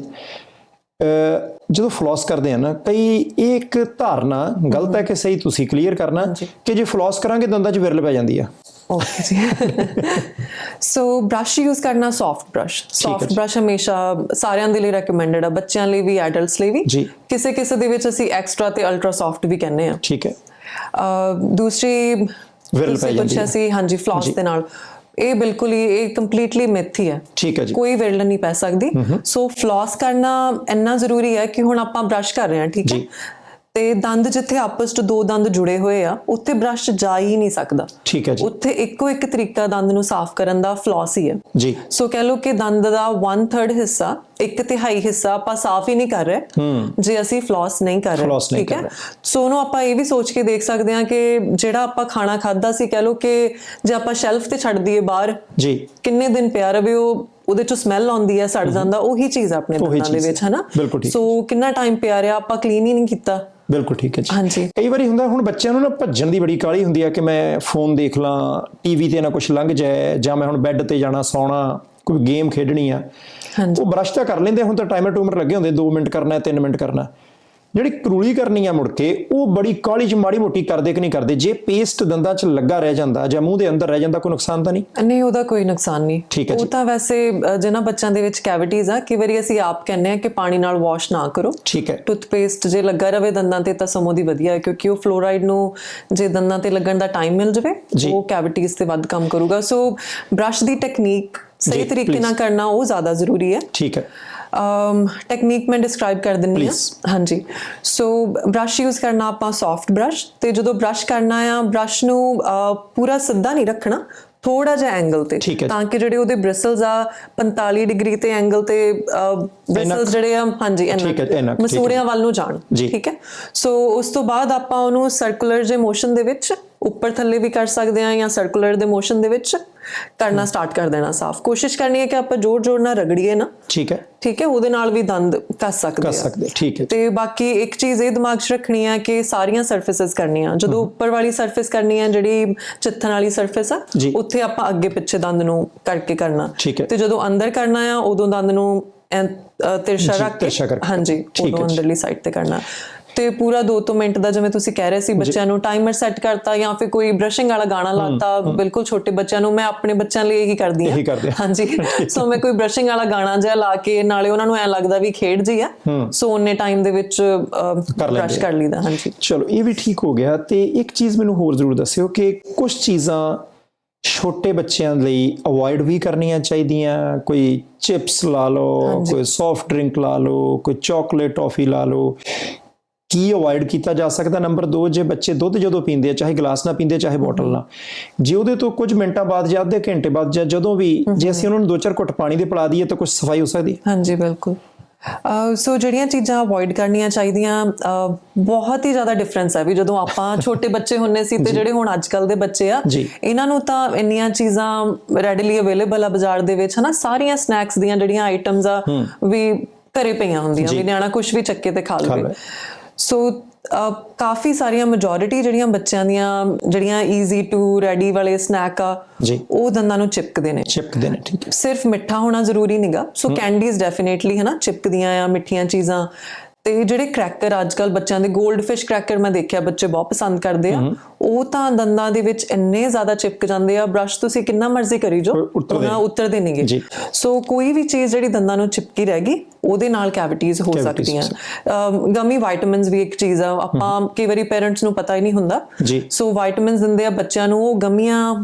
ਜਦੋਂ ਫਲॉस ਕਰਦੇ ਆ ਨਾ ਕਈ ਇਹ ਇੱਕ ਧਾਰਨਾ ਗਲਤ ਹੈ ਕਿ ਸਹੀ ਤੁਸੀਂ ਕਲੀਅਰ ਕਰਨਾ ਕਿ ਜੇ ਫਲॉस ਕਰਾਂਗੇ ਦੰਦਾਂ 'ਚ ਵਿਰਲ ਪੈ ਜਾਂਦੀ ਆ। ਓਕੇ ਜੀ ਸੋ ਬ੍ਰਸ਼ ਯੂਜ਼ ਕਰਨਾ ਸੌਫਟ ਬ੍ਰਸ਼ ਸੌਫਟ ਬ੍ਰਸ਼ ਹਮੇਸ਼ਾ ਸਾਰਿਆਂ ਦੇ ਲਈ ਰეკਮੈਂਡਡ ਆ ਬੱਚਿਆਂ ਲਈ ਵੀ ਐਡਲਟਸ ਲਈ ਵੀ ਕਿਸੇ ਕਿਸੇ ਦੇ ਵਿੱਚ ਅਸੀਂ ਐਕਸਟਰਾ ਤੇ ਅਲਟਰਾ ਸੌਫਟ ਵੀ ਕਹਿੰਦੇ ਆ ਠੀਕ ਹੈ ਦੂਸਰੀ ਵਿਰਲ ਪੈ ਜਾਂਦੀ ਹੈ ਸੀ ਹਾਂਜੀ ਫਲੌਸ ਦੇ ਨਾਲ ਇਹ ਬਿਲਕੁਲ ਹੀ ਇਹ ਕੰਪਲੀਟਲੀ ਮਿਥ ਹੀ ਹੈ ਠੀਕ ਹੈ ਜੀ ਕੋਈ ਵਿਰਲ ਨਹੀਂ ਪੈ ਸਕਦੀ ਸੋ ਫਲੌਸ ਕਰਨਾ ਇੰਨਾ ਜ਼ਰੂਰੀ ਹੈ ਕਿ ਹੁਣ ਆਪਾਂ ਬ੍ਰਸ਼ ਕਰ ਰਹੇ ਹਾਂ ਠੀਕ ਹੈ ਤੇ ਦੰਦ ਜਿੱਥੇ ਆਪਸ ਚ ਦੋ ਦੰਦ ਜੁੜੇ ਹੋਏ ਆ ਉੱਥੇ ਬ੍ਰਸ਼ ਜਾ ਹੀ ਨਹੀਂ ਸਕਦਾ। ਠੀਕ ਹੈ ਜੀ। ਉੱਥੇ ਇੱਕੋ ਇੱਕ ਤਰੀਕਾ ਦੰਦ ਨੂੰ ਸਾਫ਼ ਕਰਨ ਦਾ ਫਲॉस ਹੀ ਹੈ। ਜੀ। ਸੋ ਕਹਿ ਲਓ ਕਿ ਦੰਦ ਦਾ 1/3 ਹਿੱਸਾ ਇੱਕ ਤਿਹਾਈ ਹਿੱਸਾ ਆਪਾਂ ਸਾਫ਼ ਹੀ ਨਹੀਂ ਕਰ ਰਹੇ। ਜੇ ਅਸੀਂ ਫਲॉस ਨਹੀਂ ਕਰ ਰਹੇ ਠੀਕ ਹੈ? ਸੋ ਉਹਨੂੰ ਆਪਾਂ ਇਹ ਵੀ ਸੋਚ ਕੇ ਦੇਖ ਸਕਦੇ ਹਾਂ ਕਿ ਜਿਹੜਾ ਆਪਾਂ ਖਾਣਾ ਖਾਦਾ ਸੀ ਕਹਿ ਲਓ ਕਿ ਜੇ ਆਪਾਂ ਸ਼ੈਲਫ ਤੇ ਛੱਡ ਦਈਏ ਬਾਹਰ ਜੀ। ਕਿੰਨੇ ਦਿਨ ਪਿਆ ਰਵੇ ਉਹ ਉਹਦੇ ਚੋਂ ਸਮੈਲ ਆਉਂਦੀ ਹੈ ਸੜ ਜਾਂਦਾ ਉਹੀ ਚੀਜ਼ ਆਪਣੇ ਦੰਦਾਂ ਦੇ ਵਿੱਚ ਹੈ। ਹਨਾ। ਸੋ ਕਿੰਨਾ ਟਾਈਮ ਪਿਆ ਰਿਹਾ ਆਪਾਂ ਕਲੀਨ ਹੀ ਨਹੀਂ ਕੀਤਾ। ਬਿਲਕੁਲ ਠੀਕ ਹੈ ਜੀ। ਹਾਂਜੀ। ਕਈ ਵਾਰੀ ਹੁੰਦਾ ਹੁਣ ਬੱਚਿਆਂ ਨੂੰ ਨਾ ਭੱਜਣ ਦੀ ਬੜੀ ਕਾਹਲੀ ਹੁੰਦੀ ਆ ਕਿ ਮੈਂ ਫੋਨ ਦੇਖ ਲਾਂ ਟੀਵੀ ਤੇ ਨਾ ਕੁਝ ਲੰਘ ਜਾਏ ਜਾਂ ਮੈਂ ਹੁਣ ਬੈੱਡ ਤੇ ਜਾਣਾ ਸੌਣਾ ਕੋਈ ਗੇਮ ਖੇਡਣੀ ਆ। ਹਾਂਜੀ। ਉਹ ਬ੍ਰਸ਼ ਤਾਂ ਕਰ ਲੈਂਦੇ ਹੁਣ ਤਾਂ ਟਾਈਮਰ ਟੂਮਰ ਲੱਗੇ ਹੁੰਦੇ 2 ਮਿੰਟ ਕਰਨਾ 3 ਮਿੰਟ ਕਰਨਾ। ਜਿਹੜੀ ਕਰੂਲੀ ਕਰਨੀ ਆ ਮੁੜ ਕੇ ਉਹ ਬੜੀ ਕਾਲੀ ਚ ਮਾੜੀ ਮੋਟੀ ਕਰਦੇ ਕਿ ਨਹੀਂ ਕਰਦੇ ਜੇ ਪੇਸਟ ਦੰਦਾਂ 'ਚ ਲੱਗਾ ਰਹਿ ਜਾਂਦਾ ਜਾਂ ਮੂੰਹ ਦੇ ਅੰਦਰ ਰਹਿ ਜਾਂਦਾ ਕੋਈ ਨੁਕਸਾਨ ਤਾਂ ਨਹੀਂ? ਨਹੀਂ ਉਹਦਾ ਕੋਈ ਨੁਕਸਾਨ ਨਹੀਂ। ਉਹ। ਤਾਂ ਵੈਸੇ ਜਿਨ੍ਹਾਂ ਬੱਚਿਆਂ ਦੇ ਵਿੱਚ ਕੈਵਿਟੀਜ਼ ਆ ਕਈ ਵਾਰੀ ਅਸੀਂ ਆਪ ਕਹਿੰਦੇ ਆ ਕਿ ਪਾਣੀ ਨਾਲ ਵਾਸ਼ ਨਾ ਕਰੋ। ਠੀਕ ਹੈ। ਟੂਥਪੇਸਟ ਜੇ ਲੱਗਾ ਰਵੇ ਦੰਦਾਂ ਤੇ ਤਾਂ ਸਮੋ ਦੀ ਵਧੀਆ ਹੈ ਕਿਉਂਕਿ ਉਹ ਫਲੋਰਾਈਡ ਨੂੰ ਜੇ ਦੰਦਾਂ ਤੇ ਲੱਗਣ ਦਾ ਟਾਈਮ ਮਿਲ ਜਵੇ। ਉਹ ਕੈਵਿਟੀਜ਼ ਤੇ ਵੱਧ ਕੰਮ ਕਰੂਗਾ। ਸੋ ਬ੍ਰਸ਼ ਦੀ ਟੈਕਨੀਕ ਸਹੀ ਤਰੀਕੇ। ਨਾਲ ਕਰਨਾ ਉਹ ਜ਼ਿਆਦਾ ਜ਼ਰੂਰੀ ਹੈ। ਠੀਕ ਹੈ। ਟੈਕਨੀਕ ਮੈਂ ਡਿਸਕ੍ਰਾਈਬ ਕਰ ਦਿੰਨੀ ਆ. ਹਾਂਜੀ ਸੋ ਬ੍ਰਸ਼ ਯੂਜ਼ ਕਰਨਾ ਆਪਾਂ ਸੌਫਟ ਬ੍ਰਸ਼ ਤੇ ਜਦੋਂ ਬ੍ਰਸ਼ ਕਰਨਾ ਆ ਬ੍ਰਸ਼ ਨੂੰ ਪੂਰਾ ਸਿੱਧਾ ਨਹੀਂ ਰੱਖਣਾ ਥੋੜਾ ਜਿਹਾ ਐਂਗਲ ਤੇ। ਤਾਂ ਕਿ ਜਿਹੜੇ ਉਹਦੇ ਬ੍ਰਿਸਲਸ ਆ 45 ਡਿਗਰੀ ਤੇ ਐਂਗਲ ਤੇ ਬ੍ਰਿਸਲਸ ਜਿਹੜੇ ਆ ਹਾਂਜੀ ਠੀਕ ਹੈ, ਇੰਨਾ ਕੁ, ਠੀਕ ਹੈ। ਮਸੂੜਿਆਂ ਵੱਲ ਨੂੰ ਜਾਣ। ਠੀਕ ਹੈ ਸੋ ਉਸ ਤੋਂ ਬਾਅਦ ਆਪਾਂ ਉਹਨੂੰ ਸਰਕੂਲਰ ਜੇ ਮੋਸ਼ਨ ਦੇ ਵਿੱਚ ਉੱਪਰ ਥੱਲੇ ਵੀ ਕਰ ਸਕਦੇ ਆ ਜਾਂ ਸਰਕੂਲਰ ਦੇ ਮੋਸ਼ਨ ਦੇ ਵਿੱਚ ਕਰਨਾ ਸਟਾਰਟ ਕਰ ਦੇਣਾ ਸਾਫ਼। ਕੋਸ਼ਿਸ਼ ਕਰਨੀ ਹੈ ਕਿ ਆਪਾਂ ਜੋਰ ਜੋਰ ਨਾਲ ਰਗੜੀਏ ਨਾ। ਠੀਕ ਹੈ। ਠੀਕ ਹੈ? ਉਹਦੇ ਨਾਲ ਵੀ ਦੰਦ ਕੱਸ ਸਕਦੇ ਆ। ਸਕਦੇ ਠੀਕ ਹੈ। ਤੇ ਬਾਕੀ ਇੱਕ ਚੀਜ਼ ਇਹ ਦਿਮਾਗ 'ਚ ਰੱਖਣੀ ਆ ਕਿ ਸਾਰੀਆਂ ਸਰਫੇਸਿਸ ਕਰਨੀਆਂ। ਜਦੋਂ ਉੱਪਰ ਵਾਲੀ ਸਰਫੇਸ ਕਰਨੀ ਆ ਜਿਹੜੀ ਚਿੱਥਣ ਵਾਲੀ ਸਰਫੇਸ ਆ। ਉੱਥੇ ਆਪਾਂ ਅੱਗੇ ਪਿੱਛੇ ਦੰਦ ਨੂੰ ਕਰਕੇ ਕਰਨਾ। ਹੈ। ਤੇ ਜਦੋਂ ਅੰਦਰ ਕਰਨਾ ਆ ਉਦੋਂ ਦੰਦ ਨੂੰ ਤਿਰਛਾ ਰੱਖ ਕੇ ਹਾਂਜੀ ਹੈ ਉਦੋਂ। ਅੰਦਰਲੀ ਸਾਈਡ ਤੇ ਕਰਨਾ। ਤੇ ਪੂਰਾ 2 ਮਿੰਟ ਦਾ ਜਿਵੇਂ ਤੁਸੀਂ ਕਹਿ ਰਹੇ ਸੀ ਬੱਚਿਆਂ ਨੂੰ ਟਾਈਮਰ ਸੈੱਟ ਕਰਤਾ ਜਾਂ ਫਿਰ ਕੋਈ ਬ੍ਰਸ਼ਿੰਗ ਵਾਲਾ ਗਾਣਾ ਲਾਤਾ ਬਿਲਕੁਲ ਛੋਟੇ ਬੱਚਿਆਂ ਨੂੰ ਮੈਂ ਆਪਣੇ ਬੱਚਿਆਂ ਲਈ ਇਹੀ ਕਰਦੀ ਆ। ਹਾਂਜੀ। (laughs) ਸੋ ਮੈਂ ਕੋਈ ਬ੍ਰਸ਼ਿੰਗ ਵਾਲਾ ਗਾਣਾ ਜਿਹਾ ਲਾ ਕੇ ਨਾਲੇ ਉਹਨਾਂ ਨੂੰ ਐ ਲੱਗਦਾ ਵੀ ਖੇਡ ਜੀ ਆ। ਸੋ ਉਹਨੇ ਟਾਈਮ ਦੇ ਵਿੱਚ ਬ੍ਰਸ਼। ਕਰ ਲਈਦਾ ਹਾਂਜੀ। ਚਲੋ ਇਹ ਵੀ ਠੀਕ ਹੋ ਗਿਆ ਤੇ ਇੱਕ ਚੀਜ਼ ਮੈਨੂੰ ਹੋਰ ਜ਼ਰੂਰ ਦੱਸਿਓ ਕਿ ਕੁਝ ਚੀਜ਼ਾਂ ਛੋਟੇ ਬੱਚਿਆਂ ਲਈ ਅਵੋਇਡ ਵੀ ਕਰਨੀਆਂ ਚਾਹੀਦੀਆਂ। ਕੋਈ ਚਿਪਸ ਲਾ ਲਓ ਕੋਈ ਸੌਫਟ ਡਰਿੰਕ ਲਾ ਲਓ ਕੋਈ ਚਾਕਲੇਟ ਟੌਫੀ ਲਾ ਲਓ। ਕੀ ਅਵੋਇਡ ਕੀਤਾ ਜਾ ਸਕਦਾ? ਨੰਬਰ 2 ਜੇ ਬੱਚੇ ਦੁੱਧ ਜਦੋਂ ਪੀਂਦੇ ਆ ਚਾਹੇ ਗਲਾਸ ਨਾਲ ਪੀਂਦੇ ਚਾਹੇ ਬੋਤਲ ਨਾਲ ਜੇ ਉਹਦੇ ਤੋਂ ਕੁਝ ਮਿੰਟਾਂ ਬਾਅਦ ਜਾਂ ਅੱਧੇ ਘੰਟੇ ਬਾਅਦ ਜਾਂ ਜਦੋਂ ਵੀ ਜੇ ਅਸੀਂ ਉਹਨਾਂ ਨੂੰ ਦੋ ਚਾਰ ਘੁੱਟ ਪਾਣੀ ਦੇ ਪਿਲਾ ਦਈਏ ਤਾਂ ਕੁਝ ਸਫ਼ਾਈ ਹੋ ਸਕਦੀ ਹੈ? ਹਾਂਜੀ ਬਿਲਕੁਲ। ਸੋ ਜਿਹੜੀਆਂ ਚੀਜ਼ਾਂ ਅਵੋਇਡ ਕਰਨੀਆਂ ਚਾਹੀਦੀਆਂ ਬਹੁਤ ਹੀ ਜ਼ਿਆਦਾ ਡਿਫਰੈਂਸ ਹੈ ਵੀ ਜਦੋਂ ਆਪਾਂ (laughs) ਛੋਟੇ ਬੱਚੇ ਹੁੰਨੇ ਸੀ ਤੇ ਜਿਹੜੇ ਹੁਣ ਅੱਜ ਕੱਲ ਦੇ ਬੱਚੇ ਆ। ਇਹਨਾਂ ਨੂੰ ਤਾਂ ਇੰਨੀਆਂ ਚੀਜ਼ਾਂ ਰੈਡੀਲੀ ਅਵੇਲੇਬਲ ਆ ਬਾਜ਼ਾਰ ਦੇ ਵਿੱਚ ਹਨਾ? ਸਾਰੀਆਂ ਸਨੈਕਸ ਦੀਆਂ ਜਿਹੜੀਆਂ ਆਈਟਮਸ ਆ ਵੀ ਘਰੇ ਪਈਆਂ ਹੁੰਦੀਆਂ ਵੀ ਨਿਆਣਾ ਕੁਝ ਵੀ ਚੱਕੇ ਤੇ ਖਾ ਲਵੇ। ਸੋ ਕਾਫੀ ਸਾਰੀਆਂ ਮੈਜੋਰਿਟੀ ਜਿਹੜੀਆਂ ਬੱਚਿਆਂ ਦੀਆਂ ਜਿਹੜੀਆਂ ਈਜ਼ੀ ਟੂ ਰੈਡੀ ਵਾਲੇ ਸਨੈਕ ਆ ਜੀ। ਉਹ ਦੰਦਾਂ ਨੂੰ ਚਿਪਕਦੇ ਨੇ। ਚਿਪਕਦੇ ਨੇ ਠੀਕ ਹੈ। ਸਿਰਫ ਮਿੱਠਾ ਹੋਣਾ ਜ਼ਰੂਰੀ ਨਹੀਂਗਾ ਸੋ ਕੈਂਡੀਜ਼ ਡੈਫੀਨੇਟਲੀ ਹਨਾ ਚਿਪਕਦੀਆਂ ਆ ਮਿੱਠੀਆਂ ਚੀਜ਼ਾਂ। ਤੇ ਜਿਹੜੇ ਕ੍ਰੈਕਰ ਅੱਜਕੱਲ ਬੱਚਿਆਂ ਦੇ 골ਡ ਫਿਸ਼ ਕ੍ਰੈਕਰ ਮੈਂ ਦੇਖਿਆ ਬੱਚੇ ਬਹੁਤ ਪਸੰਦ ਕਰਦੇ ਆ। ਉਹ ਤਾਂ ਦੰਦਾਂ ਦੇ ਵਿੱਚ ਇੰਨੇ ਜ਼ਿਆਦਾ ਚਿਪਕ ਜਾਂਦੇ ਆ। ਬ੍ਰਸ਼ ਤੁਸੀਂ ਕਿੰਨਾ ਮਰਜ਼ੀ ਕਰੀ ਜੋ ਉਹਨਾਂ ਉਤਰਦੇ ਨਹੀਂਗੇ। ਸੋ ਕੋਈ ਵੀ ਚੀਜ਼ ਜਿਹੜੀ ਦੰਦਾਂ ਨੂੰ ਚਿਪਕੀ ਰਹਿ ਗਈ ਉਹਦੇ ਨਾਲ ਕੈਵਿਟੀਜ਼ ਹੋ ਸਕਦੀਆਂ। ਗਮੀ ਵਿਟਾਮਿਨਸ ਵੀ ਇੱਕ ਚੀਜ਼ ਆ। ਆਪਾਂ ਕਈ ਵਾਰੀ ਪੇਰੈਂਟਸ ਨੂੰ ਪਤਾ ਹੀ ਨਹੀਂ ਹੁੰਦਾ। ਸੋ ਵਿਟਾਮਿਨਸ ਦਿੰਦੇ ਆ ਬੱਚਿਆਂ ਨੂੰ ਉਹ ਗਮੀਆਂ